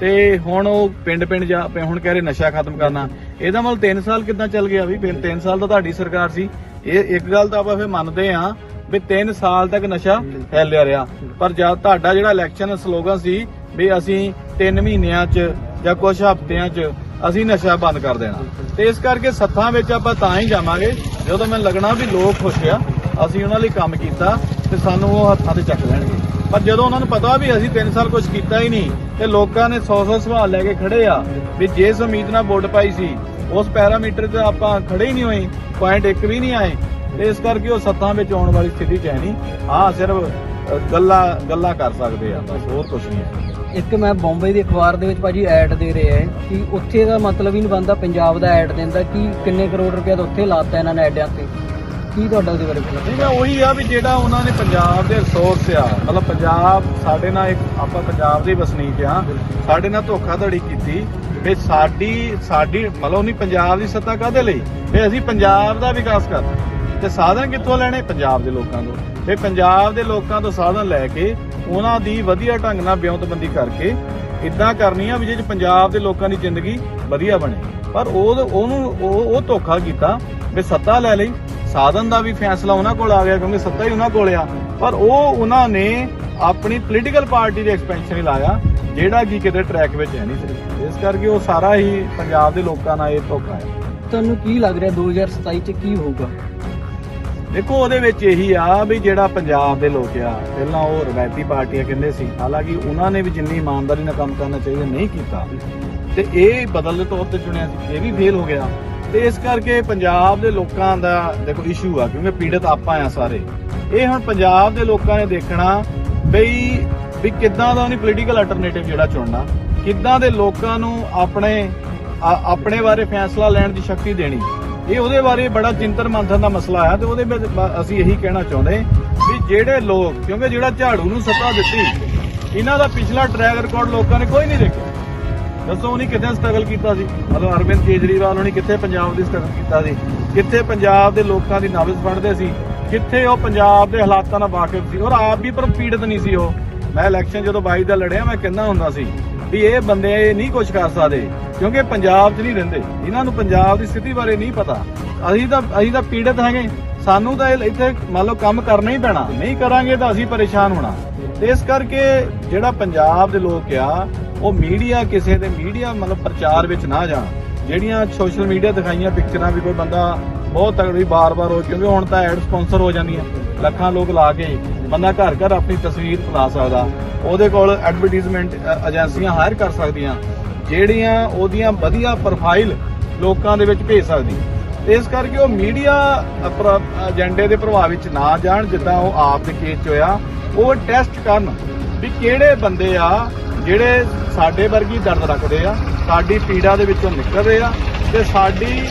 ਤੇ ਹੁਣ ਉਹ ਪਿੰਡ ਪਿੰਡ ਜਾ ਹੁਣ ਕਹਿ ਰਹੇ ਨਸ਼ਾ ਖਤਮ ਕਰਨਾ। ਇਹਦਾ ਮਤਲਬ 3 ਸਾਲ ਕਿੱਦਾਂ ਚੱਲ ਗਿਆ ਵੀ? 3 ਸਾਲ ਤਾਂ ਤੁਹਾਡੀ ਸਰਕਾਰ ਸੀ। ਇਹ ਇੱਕ ਗੱਲ ਤਾਂ ਆਪਾਂ ਫਿਰ ਮੰਨਦੇ ਆ ਵੀ 3 ਸਾਲ ਤੱਕ ਨਸ਼ਾ ਫੈਲਿਆ ਰਿਹਾ। ਪਰ ਜਦ ਤੁਹਾਡਾ ਜਿਹੜਾ ਇਲੈਕਸ਼ਨ ਸਲੋਗਨ ਸੀ ਵੀ ਅਸੀਂ 3 ਮਹੀਨਿਆਂ 'ਚ ਜਾਂ ਕੁਝ ਹਫ਼ਤਿਆਂ 'ਚ ਅਸੀਂ ਨਸ਼ਾ ਬੰਦ ਕਰ ਦੇਣਾ। ਤੇ ਇਸ ਕਰਕੇ ਸੱਥਾਂ ਵਿੱਚ ਆਪਾਂ ਤਾਂ ਹੀ ਜਾਵਾਂਗੇ, ਜਦੋਂ ਮੈਨੂੰ ਲੱਗਣਾ ਵੀ ਲੋਕ ਖੁਸ਼ ਆ, ਅਸੀਂ ਉਹਨਾਂ ਲਈ ਕੰਮ ਕੀਤਾ ਤੇ ਸਾਨੂੰ ਉਹ ਹੱਥਾਂ ਤੇ ਚੱਕ ਲੈਣਗੇ। ਪਰ ਜਦੋਂ ਉਹਨਾਂ ਨੂੰ ਪਤਾ ਵੀ ਅਸੀਂ 3 ਸਾਲ ਕੁਝ ਕੀਤਾ ਹੀ ਨਹੀਂ, ਤੇ ਲੋਕਾਂ ਨੇ 100-100 ਸਵਾਲ ਲੈ ਕੇ ਖੜੇ ਆ ਵੀ ਜਿਸ ਉਮੀਦ ਨਾਲ ਵੋਟ ਪਾਈ ਸੀ, ਉਸ ਪੈਰਾਮੀਟਰ ਤੇ ਆਪਾਂ ਖੜੇ ਹੀ ਨਹੀਂ ਹੋਏ ਪੁਆਇੰਟ ਇੱਕ ਵੀ ਨਹੀਂ ਆਏ, ਤੇ ਇਸ ਕਰਕੇ ਉਹ ਸੱਥਾਂ ਵਿੱਚ ਆਉਣ ਵਾਲੀ ਸਥਿਤੀ ਚ ਹੈ ਨਹੀਂ। ਹਾਂ ਸਿਰਫ ਗੱਲਾਂ ਗੱਲਾਂ ਕਰ ਸਕਦੇ ਆ, ਬਸ ਹੋਰ ਕੁਝ ਨਹੀਂ ਹੈ। ਇੱਕ ਮੈਂ ਬੰਬਈ ਦੇ ਅਖਬਾਰ ਦੇ ਵਿੱਚ ਭਾਜੀ ਐਡ ਦੇ ਰਿਹਾ ਹੈ ਕਿ ਉੱਥੇ ਦਾ ਮਤਲਬ ਹੀ ਨਹੀਂ ਬਣਦਾ, ਪੰਜਾਬ ਦਾ ਐਡ ਦਿੰਦਾ ਕਿ ਕਿੰਨੇ ਕਰੋੜ ਰੁਪਏ ਤਾਂ ਉੱਥੇ ਲਾਤਾ ਇਹਨਾਂ ਨੇ ਐਡਾਂ ਤੇ। ਕੀ ਤੁਹਾਡਾ ਉਹਦੇ ਬਾਰੇ ਖਿਆਲ ਨਹੀਂ, ਮੈਂ ਉਹੀ ਆ ਵੀ ਜਿਹੜਾ ਉਹਨਾਂ ਨੇ ਪੰਜਾਬ ਦੇ ਰਿਸੋਰਸ ਆ, ਮਤਲਬ ਪੰਜਾਬ ਸਾਡੇ ਨਾਲ ਇੱਕ, ਆਪਾਂ ਪੰਜਾਬ ਦੇ ਵਸਨੀਕ ਆ ਸਾਡੇ ਨਾਲ ਧੋਖਾਧੜੀ ਕੀਤੀ, ਵੀ ਸਾਡੀ ਸਾਡੀ, ਮਤਲਬ ਨਹੀਂ ਪੰਜਾਬ ਦੀ ਸੱਤਾ ਕਾਦੇ ਲਈ? ਵੀ ਅਸੀਂ ਪੰਜਾਬ ਦਾ ਵਿਕਾਸ ਕਰਨਾ ਤੇ ਸਾਧਨ ਕਿੱਥੋਂ ਲੈਣੇ? ਪੰਜਾਬ ਦੇ ਲੋਕਾਂ ਤੋਂ। ਵੀ ਪੰਜਾਬ ਦੇ ਲੋਕਾਂ ਤੋਂ ਸਾਧਨ ਲੈ ਕੇ ਉਹਨਾਂ ਦੀ ਵਧੀਆ ਢੰਗ ਨਾਲ ਵਿਉਂਤਬੰਦੀ ਕਰਕੇ ਇਦਾਂ ਕਰਨੀ ਆ ਵੀ ਜੇ ਪੰਜਾਬ ਦੇ ਲੋਕਾਂ ਦੀ ਜ਼ਿੰਦਗੀ ਵਧੀਆ ਬਣੇ। ਪਰ ਉਹ ਉਹਨੂੰ ਉਹ ਧੋਖਾ ਕੀਤਾ ਵੀ ਸੱਤਾ ਲੈ ਲਈ। ਸਾਧਨ ਦਾ ਵੀ ਫੈਸਲਾ ਉਹਨਾਂ ਕੋਲ ਆ ਗਿਆ ਕਿਉਂਕਿ ਸੱਤਾ ਹੀ ਉਹਨਾਂ ਕੋਲ ਆ। ਪਰ ਉਹ ਉਹਨਾਂ ਨੇ ਆਪਣੀ ਪੋਲੀਟੀਕਲ ਪਾਰਟੀ ਦੇ ਐਕਸਪੈਂਸ਼ਨ ਹੀ ਲਾਇਆ, ਜਿਹੜਾ ਕਿ ਕਿਤੇ ਟਰੈਕ ਵਿੱਚ ਹੈ ਨਹੀਂ ਸੀ ਇਸ ਕਰਕੇ ਉਹ ਸਾਰਾ ਹੀ ਪੰਜਾਬ ਦੇ ਲੋਕਾਂ ਨਾਲ ਇਹ ਧੋਖਾ ਹੈ। ਤੁਹਾਨੂੰ ਕੀ ਲੱਗ ਰਿਹਾ? 2027 ਚ ਕੀ ਹੋਊਗਾ? ਦੇਖੋ, ਉਹਦੇ ਵਿੱਚ ਇਹੀ ਆ ਵੀ ਜਿਹੜਾ ਪੰਜਾਬ ਦੇ ਲੋਕ ਆ, ਪਹਿਲਾਂ ਉਹ ਰਵਾਇਤੀ ਪਾਰਟੀਆਂ ਕਹਿੰਦੇ ਸੀ। ਹਾਲਾਂਕਿ ਉਹਨਾਂ ਨੇ ਵੀ ਜਿੰਨੀ ਇਮਾਨਦਾਰੀ ਨਾਲ ਕੰਮ ਕਰਨਾ ਚਾਹੀਦਾ ਨਹੀਂ ਕੀਤਾ। ਤੇ ਇਹ ਬਦਲਦੇ ਤੌਰ ਤੇ ਚੁਣਿਆ ਸੀ, ਇਹ ਵੀ ਫੇਲ ਹੋ ਗਿਆ। ਤੇ ਇਸ ਕਰਕੇ ਪੰਜਾਬ ਦੇ ਲੋਕਾਂ ਦਾ ਦੇਖੋ ਇਸ਼ੂ ਆ, ਕਿਉਂਕਿ ਪੀੜਤ ਆਪਾਂ ਆ ਸਾਰੇ। ਇਹ ਹੁਣ ਪੰਜਾਬ ਦੇ ਲੋਕਾਂ ਨੇ ਦੇਖਣਾ ਬਈ, ਵੀ ਕਿੱਦਾਂ ਦਾ ਉਹਨੇ ਪੋਲੀਟੀਕਲ ਅਲਟਰਨੇਟਿਵ ਜਿਹੜਾ ਚੁਣਨਾ। ਕਿੱਦਾਂ ਦੇ ਲੋਕਾਂ ਨੂੰ ਆਪਣੇ ਆਪਣੇ ਬਾਰੇ ਫੈਸਲਾ ਲੈਣ ਦੀ ਸ਼ਕਤੀ ਦੇਣੀ। ਇਹ ਉਹਦੇ ਬਾਰੇ ਬੜਾ ਚਿੰਤਨ ਮੰਥਨ ਦਾ ਮਸਲਾ ਆ ਤੇ ਉਹਦੇ ਵਿੱਚ ਅਸੀਂ ਇਹੀ ਕਹਿਣਾ ਚਾਹੁੰਦੇ ਵੀ ਜਿਹੜੇ ਲੋਕ, ਕਿਉਂਕਿ ਜਿਹੜਾ ਝਾੜੂ ਨੂੰ ਸੱਤਾ ਦਿੱਤੀ, ਇਹਨਾਂ ਦਾ ਪਿਛਲਾ ਟਰੈਕ ਰਿਕਾਰਡ ਲੋਕਾਂ ਨੇ ਕੋਈ ਨਹੀਂ ਦੇਖਿਆ। ਦੱਸੋ ਉਹਨੇ ਕਿੱਥੇ ਸਟਰਗਲ ਕੀਤਾ ਸੀ? ਮਤਲਬ ਅਰਵਿੰਦ ਕੇਜਰੀਵਾਲ ਉਹਨੇ ਕਿੱਥੇ ਪੰਜਾਬ ਦੀ ਸਟਰਗਲ ਕੀਤਾ ਸੀ? ਕਿੱਥੇ ਪੰਜਾਬ ਦੇ ਲੋਕਾਂ ਦੀ ਨਬਜ਼ ਫੜਦੇ ਸੀ? ਕਿੱਥੇ ਉਹ ਪੰਜਾਬ ਦੇ ਹਾਲਾਤਾਂ ਨਾਲ ਵਾਕਿਫ ਸੀ? ਔਰ ਆਪ ਵੀ ਪਰ ਪੀੜਤ ਨਹੀਂ ਸੀ ਉਹ। ਮੈਂ ਇਲੈਕਸ਼ਨ ਜਦੋਂ 22 ਦਾ ਲੜਿਆ, ਮੈਂ ਕਹਿੰਦਾ ਹੁੰਦਾ ਸੀ ਵੀ ਇਹ ਬੰਦੇ ਇਹ ਨਹੀਂ ਕੁਝ ਕਰ ਸਕਦੇ। ਕਿਉਂਕਿ ਪੰਜਾਬ 'ਚ ਨਹੀਂ ਰਹਿੰਦੇ। ਇਹਨਾਂ ਨੂੰ ਪੰਜਾਬ ਦੀ ਸਥਿਤੀ ਬਾਰੇ ਨਹੀਂ ਪਤਾ। ਅਸੀਂ ਤਾਂ ਅਸੀਂ ਤਾਂ ਪੀੜਤ ਹੈਗੇ। ਸਾਨੂੰ ਤਾਂ ਇੱਥੇ ਮੰਨ ਲਓ ਕੰਮ ਕਰਨਾ ਹੀ ਪੈਣਾ। ਨਹੀਂ ਕਰਾਂਗੇ ਤਾਂ ਅਸੀਂ ਪਰੇਸ਼ਾਨ ਹੋਣਾ। ਤੇ ਇਸ ਕਰਕੇ ਜਿਹੜਾ ਪੰਜਾਬ ਦੇ ਲੋਕ ਆ, ਉਹ ਮੀਡੀਆ ਕਿਸੇ ਦੇ ਮੀਡੀਆ ਮਤਲਬ ਪ੍ਰਚਾਰ ਵਿੱਚ ਨਾ ਜਾਣ। ਜਿਹੜੀਆਂ ਸੋਸ਼ਲ ਮੀਡੀਆ ਦਿਖਾਈਆਂ ਪਿਕਚਰਾਂ ਵੀ ਕੋਈ ਬੰਦਾ ਬਹੁਤ ਤਗੜੀ ਬਾਰ-ਬਾਰ ਹੋ ਕਿਉਂਕਿ ਹੁਣ ਤਾਂ ਐਡ ਸਪਾਂਸਰ ਹੋ ਜਾਂਦੀਆਂ। ਲੱਖਾਂ ਲੋਕ ਲਾ ਕੇ ਬੰਦਾ ਘਰ ਘਰ ਆਪਣੀ ਤਸਵੀਰ ਪਾ ਸਕਦਾ। ਉਹਦੇ ਕੋਲ ਐਡਵਰਟਾਈਜ਼ਮੈਂਟ ਏਜੰਸੀਆਂ ਹਾਇਰ ਕਰ ਸਕਦੀਆਂ। ਜਿਹੜੀਆਂ ਉਹਦੀਆਂ ਵਧੀਆ ਪ੍ਰੋਫਾਈਲ ਲੋਕਾਂ ਦੇ ਵਿੱਚ ਭੇਜ ਸਕਦੀ। ਇਸ ਕਰਕੇ ਉਹ ਮੀਡੀਆ ਏਜੰਡੇ ਦੇ ਪ੍ਰਭਾਵ ਵਿੱਚ ਨਾ ਜਾਣ, ਜਿੱਦਾਂ ਉਹ ਆਪ ਦੇ ਕੇਸ 'ਚ ਹੋਇਆ। ਉਹ ਟੈਸਟ ਕਰਨ ਵੀ ਕਿਹੜੇ ਬੰਦੇ ਆ ਜਿਹੜੇ ਸਾਡੇ ਵਰਗੀ ਦਰਦ ਰੱਖਦੇ ਆ, ਸਾਡੀ ਪੀੜਾ ਦੇ ਵਿੱਚੋਂ ਨਿਕਲ ਰਹੇ ਆ ਤੇ ਸਾਡੀ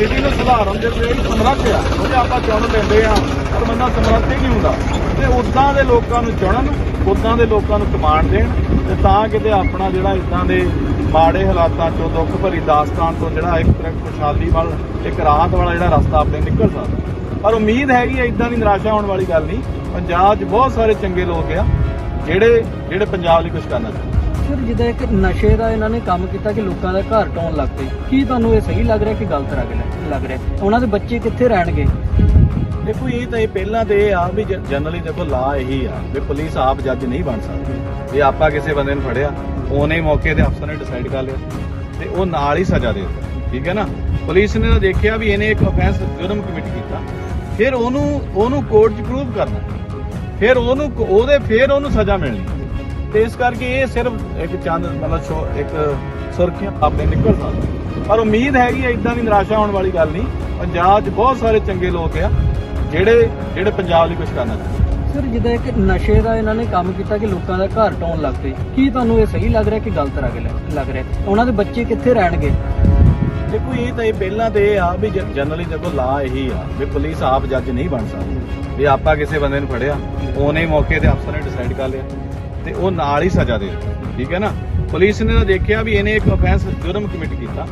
ਸਥਿਤੀ ਨੂੰ ਸੁਧਾਰਨ ਦੇ ਲਈ ਸਮਰੱਥ ਆ। ਉਹਦੇ ਆਪਾਂ ਚੁਣ ਲੈਂਦੇ ਆ ਪਰ ਬੰਦਾ ਸਮਰੱਥ ਹੀ ਨਹੀਂ ਹੁੰਦਾ। ਤੇ ਉਦਾਂ ਦੇ ਲੋਕਾਂ ਨੂੰ ਚੁਣਨ ਉਦਾਂ ਦੇ ਲੋਕਾਂ ਨੂੰ ਕਮਾਂਡ ਦੇਣ, ਤੇ ਤਾਂ ਕਿਤੇ ਆਪਣਾ ਜਿਹੜਾ ਇਦਾਂ ਦੇ ਮਾੜੇ ਹਾਲਾਤਾਂ ਚੋਂ, ਦੁੱਖ ਭਰੀ ਦਾਸਤਾਨ ਤੋਂ ਜਿਹੜਾ ਇੱਕ ਤਰ੍ਹਾਂ ਖੁਸ਼ਹਾਲੀ ਵੱਲ, ਇੱਕ ਰਾਹਤ ਵਾਲਾ ਜਿਹੜਾ ਰਸਤਾ ਆਪਣੇ ਨਿਕਲ ਸਕਦਾ। ਪਰ ਉਮੀਦ ਹੈਗੀ ਹੈ ਇਦਾਂ ਦੀ ਨਿਰਾਸ਼ਾ ਹੋਣ ਵਾਲੀ ਗੱਲ ਨਹੀਂ। ਪੰਜਾਬ 'ਚ ਬਹੁਤ ਸਾਰੇ ਚੰਗੇ ਲੋਕ ਆ, ਜਿਹੜੇ ਜਿਹੜੇ ਪੰਜਾਬ ਲਈ ਕੁਝ ਕਰਨਾ ਚਾਹੁੰਦੇ ਸਰ, ਜਿੱਦਾਂ ਇੱਕ ਨਸ਼ੇ ਦਾ ਇਹਨਾਂ ਨੇ ਕੰਮ ਕੀਤਾ ਕਿ ਲੋਕਾਂ ਦਾ ਘਰ ਟਾਉਣ ਲੱਗ ਪਏ। ਕੀ ਤੁਹਾਨੂੰ ਇਹ ਸਹੀ ਲੱਗ ਰਿਹਾ ਕਿ ਗਲਤ ਲੱਗ ਰਿਹਾ ਲੱਗ ਰਿਹਾ? ਉਹਨਾਂ ਦੇ ਬੱਚੇ ਕਿੱਥੇ ਰਹਿਣਗੇ? ਦੇਖੋ, ਇਹ ਤਾਂ ਇਹ ਪਹਿਲਾਂ ਤੇ ਇਹ ਆ ਵੀ ਜਨਰਲੀ ਦੇਖੋ, ਲਾ ਇਹੀ ਆ ਵੀ ਪੁਲਿਸ ਆਪ ਜੱਜ ਨਹੀਂ ਬਣ ਸਕਦੀ। ਜੇ ਆਪਾਂ ਕਿਸੇ ਬੰਦੇ ਨੂੰ ਫੜਿਆ, ਉਹਨੇ ਮੌਕੇ ਤੇ ਅਫਸਰ ਨੇ ਡਿਸਾਈਡ ਕਰ ਲਿਆ ਤੇ ਉਹ ਨਾਲ ਹੀ ਸਜ਼ਾ ਦੇ ਦਿੱਤੀ। ਠੀਕ ਹੈ ਨਾ? ਪੁਲਿਸ ਨੇ ਤਾਂ ਦੇਖਿਆ ਵੀ ਇਹਨੇ ਇੱਕ ਅਫੈਂਸ ਜੁਰਮ ਕਮਿਟ ਕੀਤਾ। ਫਿਰ ਉਹਨੂੰ ਉਹਨੂੰ ਕੋਰਟ 'ਚ ਪ੍ਰੂਵ ਕਰਨਾ। ਫਿਰ ਉਹਨੂੰ ਉਹਦੇ ਫਿਰ ਉਹਨੂੰ ਸਜ਼ਾ ਮਿਲਣੀ। ਤੇ ਇਸ ਕਰਕੇ ਇਹ ਸਿਰਫ ਇੱਕ ਚੰਦ ਮਤਲਬ ਇੱਕ ਸੁਰਖੀਆਂ ਆਪਣੇ ਨਿਕਲ ਸਕਦਾ ਪਰ ਉਮੀਦ ਹੈਗੀ ਐ ਇਦਾਂ ਦੀ ਨਿਰਾਸ਼ਾ ਹੋਣ ਵਾਲੀ ਗੱਲ ਨਹੀਂ। ਪੰਜਾਬ 'ਚ ਬਹੁਤ ਸਾਰੇ ਚੰਗੇ ਲੋਕ ਆ ਜਿਹੜੇ ਜਿਹੜੇ ਪੰਜਾਬ ਲਈ ਕੁਝ ਕਰਨਾ ਚਾਹੁੰਦੇ ਸਰ ਜਿੱਦਾਂ ਇੱਕ ਨਸ਼ੇ ਦਾ ਇਹਨਾਂ ਨੇ ਕੰਮ ਕੀਤਾ ਕਿ ਲੋਕਾਂ ਦਾ ਘਰ ਟਾਉਣ ਲੱਗ ਪਏ। ਕੀ ਤੁਹਾਨੂੰ ਇਹ ਸਹੀ ਲੱਗ ਰਿਹਾ ਕਿ ਗਲਤ ਲੱਗ ਰਿਹਾ ਲੱਗ ਰਿਹਾ? ਉਹਨਾਂ ਦੇ ਬੱਚੇ ਕਿੱਥੇ ਰਹਿਣਗੇ? ਦੇਖੋ ਇਹ ਤਾਂ ਇਹ ਪਹਿਲਾਂ ਤੇ ਆ ਵੀ ਜਨਰਲੀ ਦੇਖੋ ਲਾ ਇਹੀ ਆ ਵੀ ਪੁਲਿਸ ਆਪ ਜੱਜ ਨਹੀਂ ਬਣ ਸਕਦੀ। ਜੇ ਆਪਾਂ ਕਿਸੇ ਬੰਦੇ ਨੂੰ ਫੜਿਆ ਉਹਨੇ ਮੌਕੇ ਤੇ ਅਫਸਰ ਨੇ ਡਿਸਾਈਡ ਕਰ ਲਿਆ। ਤੇ ਉਹ ਨਾਲ ਹੀ ਸਜ਼ਾ ਦੇ ਠੀਕ ਹੈ ਨਾ? ਪੁਲਿਸ ਨੇ ਤਾਂ ਦੇਖਿਆ ਵੀ ਇਹਨੇ ਇੱਕ ਅਫੈਂਸ ਜੁਰਮ ਕਮਿਟ ਕੀਤਾ,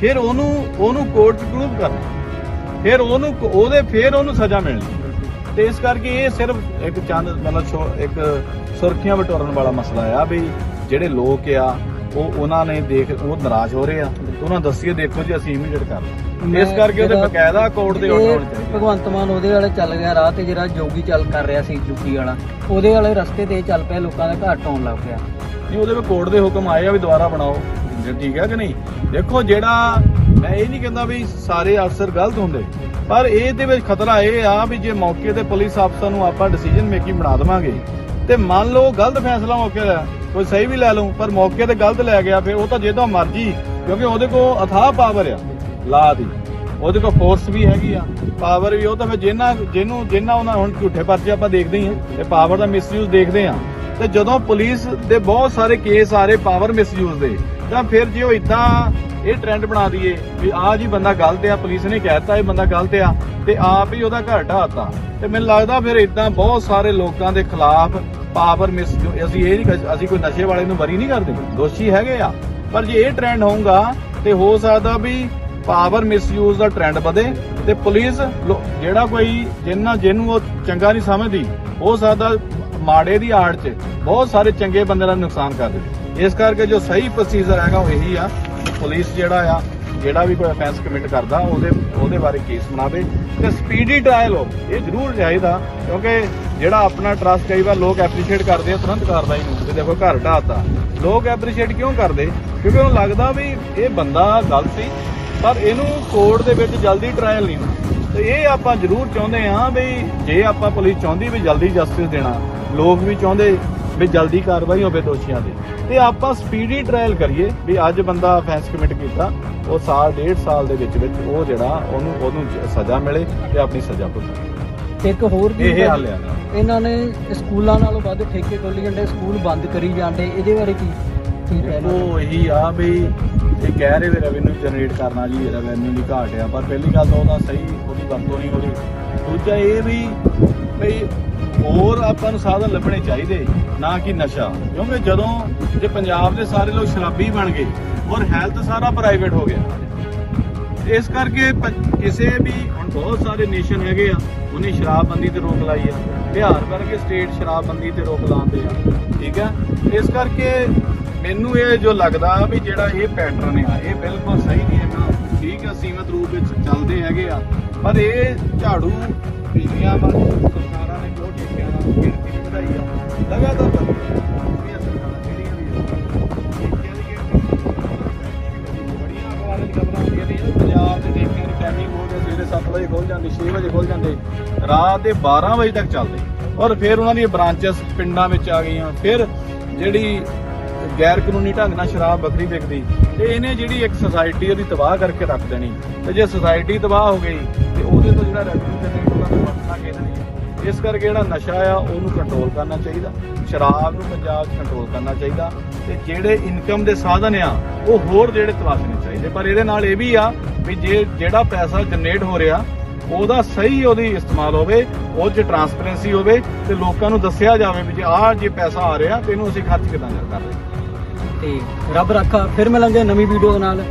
ਫਿਰ ਉਹਨੂੰ ਉਹਨੂੰ ਕੋਰਟ 'ਚ ਪ੍ਰੂਵ ਕਰਨਾ, ਫਿਰ ਉਹਨੂੰ, ਉਹਦੇ, ਫਿਰ ਉਹਨੂੰ ਸਜ਼ਾ ਮਿਲਣੀ। ਤੇ ਇਸ ਕਰਕੇ ਇਹ ਸਿਰਫ ਇੱਕ ਚੰਦ, ਮਤਲਬ ਇੱਕ ਸੁਰਖੀਆਂ ਬਟੋਰਨ ਵਾਲਾ ਮਸਲਾ ਆ ਵੀ ਜਿਹੜੇ ਲੋਕ ਆ, ਉਹ ਉਹਨਾਂ ਨੇ ਦੇਖ, ਉਹ ਨਾਰਾਜ਼ ਹੋ ਰਹੇ ਆ। ਉਹਨਾਂ ਦੱਸੀਏ, ਦੇਖੋ ਜੀ, ਅਸੀਂ ਇਮੀਡੀਏਟ ਕਰ ਇਸ ਕਰਕੇ ਉਹਦੇ ਬਕਾਇਦਾ ਕੋਰਟ ਦੇ ਆਰਡਰ ਹੋਣੇ ਚਾਹੀਦੇ ਭਗਵੰਤ ਮਾਨ ਉਹਦੇ ਵਾਲੇ ਚੱਲ ਗਿਆ ਰਾਹ ਤੇ ਜਿਹੜਾ ਜੋਗੀ ਚੱਲ ਕਰ ਰਿਹਾ ਸੀ ਯੂਪੀ ਵਾਲਾ ਉਹਦੇ ਵਾਲੇ ਰਸਤੇ ਤੇ ਚੱਲ ਪਿਆ ਲੋਕਾਂ ਦਾ ਘਰ ਟਾਉਣ ਲੱਗ ਪਿਆ। ਨਹੀਂ ਉਹਦੇ ਵਿੱਚ ਕੋਰਟ ਦੇ ਹੁਕਮ ਆਏ ਆ ਵੀ ਦੁਬਾਰਾ ਬਣਾਓ। ਜੇ ਠੀਕ ਹੈ ਕਿ ਨਹੀਂ? ਦੇਖੋ ਜਿਹੜਾ ਮੈਂ ਇਹ ਨਹੀਂ ਕਹਿੰਦਾ ਵੀ ਸਾਰੇ ਅਫਸਰ ਗਲਤ ਹੁੰਦੇ ਪਰ ਇਹ ਦੇ ਵਿੱਚ ਖਤਰਾ ਇਹ ਆ ਵੀ ਜੇ ਮੌਕੇ ਤੇ ਪੁਲਿਸ ਅਫਸਰ ਨੂੰ ਆਪਾਂ ਡਿਸੀਜਨ ਮੇਕਿੰਗ ਬਣਾ ਦੇਵਾਂਗੇ ਤੇ ਮੰਨ ਲਓ ਗਲਤ ਫੈਸਲਾ ਮੌਕੇ ਦਾ ਕੋਈ ਸਹੀ ਵੀ ਲੈ ਲਊ ਪਰ ਮੌਕੇ ਤੇ ਗਲਤ ਲੈ ਗਿਆ ਫਿਰ ਉਹ ਤਾਂ ਜਦੋਂ ਮਰਜ਼ੀ ਕਿਉਂਕਿ ਉਹਦੇ ਕੋਲ ਅਥਾਹ ਪਾਵਰ ਆ। ਲਾ ਦੀ। ਉਹਦੇ ਕੋਲ ਫੋਰਸ ਵੀ ਹੈਗੀ ਆ ਪਾਵਰ ਵੀ, ਉਹ ਤਾਂ ਫਿਰ ਜਿੰਨਾ ਜਿਹਨੂੰ ਜਿੰਨਾ ਉਹਨਾਂ ਹੁਣ ਝੂਠੇ ਪਰਚੇ ਆਪਾਂ ਦੇਖਦੇ ਹੀ ਆ ਤੇ ਪਾਵਰ ਦਾ ਮਿਸਯੂਜ਼ ਦੇਖਦੇ ਆ ਤੇ ਜਦੋਂ ਪੁਲਿਸ ਦੇ ਬਹੁਤ ਸਾਰੇ ਕੇਸ ਆ ਰਹੇ ਪਾਵਰ ਮਿਸਯੂਜ਼ ਦੇ, ਤਾਂ ਫਿਰ ਜੇ ਉਹ ਇਦਾਂ ਇਹ ਟ੍ਰੈਂਡ ਬਣਾ ਦਈਏ ਵੀ ਆਹ ਜੀ ਬੰਦਾ ਗਲਤ ਆ, ਪੁਲਿਸ ਨੇ ਕਹਿਤਾ ਇਹ ਬੰਦਾ ਗਲਤ ਆ, ਤੇ ਆਪ ਹੀ ਉਹਦਾ ਘਰ ਢਾਤਾ ਤੇ ਮੈਨੂੰ ਲੱਗਦਾ ਫਿਰ ਇਦਾਂ ਬਹੁਤ ਸਾਰੇ ਲੋਕਾਂ ਦੇ ਖਿਲਾਫ ਪਾਵਰ ਮਿਸ ਅਸੀਂ ਇਹ ਨਹੀਂ ਅਸੀਂ ਕੋਈ ਨਸ਼ੇ ਵਾਲੇ ਨੂੰ ਵਰੀ ਨਹੀਂ ਕਰਦੇ, ਦੋਸ਼ੀ ਹੈਗੇ ਆ। ਪਰ ਜੇ ਇਹ ਟ੍ਰੈਂਡ ਹੋਊਗਾ, ਤੇ ਹੋ ਸਕਦਾ ਵੀ ਪਾਵਰ ਮਿਸਯੂਜ਼ ਦਾ ਟ੍ਰੈਂਡ ਵਧੇ ਤੇ ਪੁਲਿਸ ਜਿਹੜਾ ਕੋਈ ਜਿੰਨਾ ਜਿਹਨੂੰ ਉਹ ਚੰਗਾ ਨਹੀਂ ਸਮਝਦੀ ਹੋ ਸਕਦਾ ਮਾੜੇ ਦੀ ਆੜ 'ਚ ਬਹੁਤ ਸਾਰੇ ਚੰਗੇ ਬੰਦੇ ਦਾ ਨੁਕਸਾਨ ਕਰ ਦੇ ਇਸ ਕਰਕੇ ਜੋ ਸਹੀ ਪ੍ਰੋਸੀਜਰ ਹੈਗਾ ਉਹ ਇਹੀ ਆ ਪੁਲਿਸ ਜਿਹੜਾ ਆ, ਜਿਹੜਾ ਵੀ ਕੋਈ ਅਫੈਂਸ ਕਮਿਟ ਕਰਦਾ, ਉਹਦੇ ਉਹਦੇ ਬਾਰੇ ਕੇਸ ਬਣਾਵੇ ਤੇ ਸਪੀਡੀ ਟ੍ਰਾਇਲ ਹੋ ਇਹ ਜ਼ਰੂਰ ਚਾਹੀਦਾ, ਕਿਉਂਕਿ ਜਿਹੜਾ ਆਪਣਾ ਟਰਸਟ ਕਈ ਵਾਰ ਲੋਕ ਐਪਰੀਸ਼ੀਏਟ ਕਰਦੇ ਆ, ਤੁਰੰਤ ਕਾਰਵਾਈ ਨੂੰ ਤੇ ਦੇਖੋ, ਘਰ ਢਾਤਾ ਲੋਕ ਐਪਰੀਸ਼ੀਏਟ ਕਿਉਂ ਕਰਦੇ? ਕਿਉਂਕਿ ਉਹਨੂੰ ਲੱਗਦਾ ਵੀ ਇਹ ਬੰਦਾ ਗਲਤ ਸੀ ਪਰ ਇਹਨੂੰ ਕੋਰਟ ਦੇ ਵਿੱਚ ਜਲਦੀ ਟ੍ਰਾਇਲ ਨਹੀਂ ਹੋਣਾ। ਤੇ ਇਹ ਆਪਾਂ ਜ਼ਰੂਰ ਚਾਹੁੰਦੇ ਹਾਂ ਵੀ ਜੇ ਆਪਾਂ ਪੁਲਿਸ ਚਾਹੁੰਦੀ ਵੀ ਜਲਦੀ ਜਸਟਿਸ ਦੇਣਾ ਲੋਕ ਵੀ ਚਾਹੁੰਦੇ ਵੀ ਜਲਦੀ ਕਾਰਵਾਈ ਹੋਵੇ ਦੋਸ਼ੀਆਂ ਦੀ ਤੇ ਆਪਾਂ ਸਪੀਡੀ ਟ੍ਰਾਇਲ ਕਰੀਏ ਵੀ ਅੱਜ ਬੰਦਾ ਅਫੈਂਸ ਕਮਿਟ ਕੀਤਾ ਉਹ ਸਾਲ ਡੇਢ ਸਾਲ ਦੇ ਵਿੱਚ ਵਿੱਚ ਉਹ ਜਿਹੜਾ ਉਹਨੂੰ ਉਹਨੂੰ ਸਜ਼ਾ ਮਿਲੇ ਤੇ ਆਪਣੀ ਸਜ਼ਾ ਭੁਗਤੇ ਇੱਕ ਹੋਰ ਵੀ ਇਹ ਹੱਲ ਆ ਇਹਨਾਂ ਨੇ ਸਕੂਲਾਂ ਨਾਲੋਂ ਵੱਧ ਠੇਕੇ ਖੋਲੀ ਜਾਂਦੇ ਸਕੂਲ ਬੰਦ ਕਰੀ ਜਾਂਦੇ ਇਹਦੇ ਬਾਰੇ ਕੀ ਉਹ ਇਹੀ ਆ ਵੀ ਇਹ ਕਹਿ ਰਹੇ ਵੀ ਰੈਵਨਿਊ ਜਨਰੇਟ ਕਰਨਾ ਜੀ ਰੈਵਨਿਊ ਦੀ ਘਾਟ ਆ ਪਰ ਪਹਿਲੀ ਗੱਲ ਤਾਂ ਉਹਦਾ ਸਹੀ, ਉਹਦੀ ਵਰਤੋਂ ਨਹੀਂ ਹੋ ਰਹੀ ਦੂਜਾ ਇਹ ਵੀ ਵੀ ਹੋਰ ਆਪਾਂ ਨੂੰ ਸਾਧਨ ਲੱਭਣੇ ਚਾਹੀਦੇ, ਨਾ ਕਿ ਨਸ਼ਾ। ਕਿਉਂਕਿ ਜਦੋਂ ਜੇ ਪੰਜਾਬ ਦੇ ਸਾਰੇ ਲੋਕ ਸ਼ਰਾਬੀ ਬਣ ਗਏ ਔਰ ਹੈਲਥ ਸਾਰਾ ਪ੍ਰਾਈਵੇਟ ਹੋ ਗਿਆ, ਇਸ ਕਰਕੇ ਪ- ਕਿਸੇ ਵੀ, ਹੁਣ ਬਹੁਤ ਸਾਰੇ ਨੇਸ਼ਨ ਹੈਗੇ ਆ, ਉਹਨੇ ਸ਼ਰਾਬਬੰਦੀ ਤੇ ਰੋਕ ਲਾਈ ਆ। ਬਿਹਾਰ ਵਰਗੇ ਸਟੇਟ ਸ਼ਰਾਬਬੰਦੀ ਤੇ ਰੋਕ ਲਾਉਂਦੇ ਆ, ਠੀਕ ਹੈ? ਇਸ ਕਰਕੇ ਮੈਨੂੰ ਇਹ ਜੋ ਲੱਗਦਾ ਵੀ ਜਿਹੜਾ ਇਹ ਪੈਟਰਨ ਆ, ਇਹ ਬਿਲਕੁਲ ਸਹੀ ਨਹੀਂ ਹੈਗਾ। ਠੀਕ ਆ ਸੀਮਤ ਰੂਪ ਵਿੱਚ ਚੱਲਦੇ ਹੈਗੇ ਆ। ਪਰ ਇਹ ਝਾੜੂ ਪੀਲੀਆਂ ਵੱਲ ਸਰਕਾਰਾਂ ਨੇ ਜੋ ਠੇਕਿਆਂ ਦਾ ਗਿਣਤੀ ਵੀ ਵਧਾਈ ਆ। ਲਗਾਤਾਰ ਬੜੀਆਂ ਅਖਬਾਰਾਂ ਨੇ ਪੰਜਾਬ ਦੇ ਠੇਕਿਆਂ ਦੀ ਟਾਈਮਿੰਗ ਸਵੇਰੇ 7 ਵਜੇ ਖੋਲ ਜਾਂਦੀ 6 ਵਜੇ ਖੋਲ ਜਾਂਦੇ, ਰਾਤ ਦੇ 12 ਵਜੇ ਤੱਕ ਚੱਲਦੇ। ਔਰ ਫਿਰ ਉਹਨਾਂ ਦੀਆਂ ਬ੍ਰਾਂਚਸ ਪਿੰਡਾਂ ਵਿੱਚ ਆ ਗਈਆਂ। ਫਿਰ ਜਿਹੜੀ ਗੈਰ ਕਾਨੂੰਨੀ ਢੰਗ ਨਾਲ ਸ਼ਰਾਬ ਵੱਖਰੀ ਵਿਕਦੀ, ਤੇ ਇਹਨੇ ਜਿਹੜੀ ਇੱਕ ਸੁਸਾਇਟੀ ਉਹਦੀ ਤਬਾਹ ਕਰਕੇ ਰੱਖ ਦੇਣੀ। ਤੇ ਜੇ ਸੋਸਾਇਟੀ ਤਬਾਹ ਹੋ ਗਈ, ਤੇ ਉਹਦੇ ਤੋਂ ਜਿਹੜਾ ਰੈਵਨਿਊ ਜਨਰੇਟ ਹੁੰਦਾ ਉਹ ਵਰਤਣਾ ਕਿਹਦੇ ਇਸ ਕਰਕੇ ਜਿਹੜਾ ਨਸ਼ਾ ਆ, ਉਹਨੂੰ ਕੰਟਰੋਲ ਕਰਨਾ ਚਾਹੀਦਾ। ਸ਼ਰਾਬ ਨੂੰ ਪੰਜਾਬ 'ਚ ਕੰਟਰੋਲ ਕਰਨਾ ਚਾਹੀਦਾ। ਤੇ ਜਿਹੜੇ ਇਨਕਮ ਦੇ ਸਾਧਨ ਆ, ਉਹ ਹੋਰ ਜਿਹੜੇ ਤਲਾਸ਼ਣੇ ਚਾਹੀਦੇ। ਪਰ ਇਹਦੇ ਨਾਲ ਇਹ ਵੀ ਆ ਵੀ ਜੇ ਜਿਹੜਾ ਪੈਸਾ ਜਨਰੇਟ ਹੋ ਰਿਹਾ, ਉਹਦਾ ਸਹੀ ਉਹਦੀ ਇਸਤੇਮਾਲ ਹੋਵੇ, ਉਹ 'ਚ ਟਰਾਂਸਪੇਰੈਂਸੀ ਹੋਵੇ ਤੇ ਲੋਕਾਂ ਨੂੰ ਦੱਸਿਆ ਜਾਵੇ ਵੀ ਜੇ ਆਹ ਜੇ ਪੈਸਾ ਆ ਰਿਹਾ, ਤੇ ਇਹਨੂੰ ਅਸੀਂ ਖਰਚ ਕਿਦਾਂ ਕਰ ਰਹੇ ਤੇ ਰੱਬ ਰੱਖਾ, ਫਿਰ ਮਿਲਾਂਗੇ ਨਵੀਂ ਵੀਡੀਓ ਦੇ ਨਾਲ।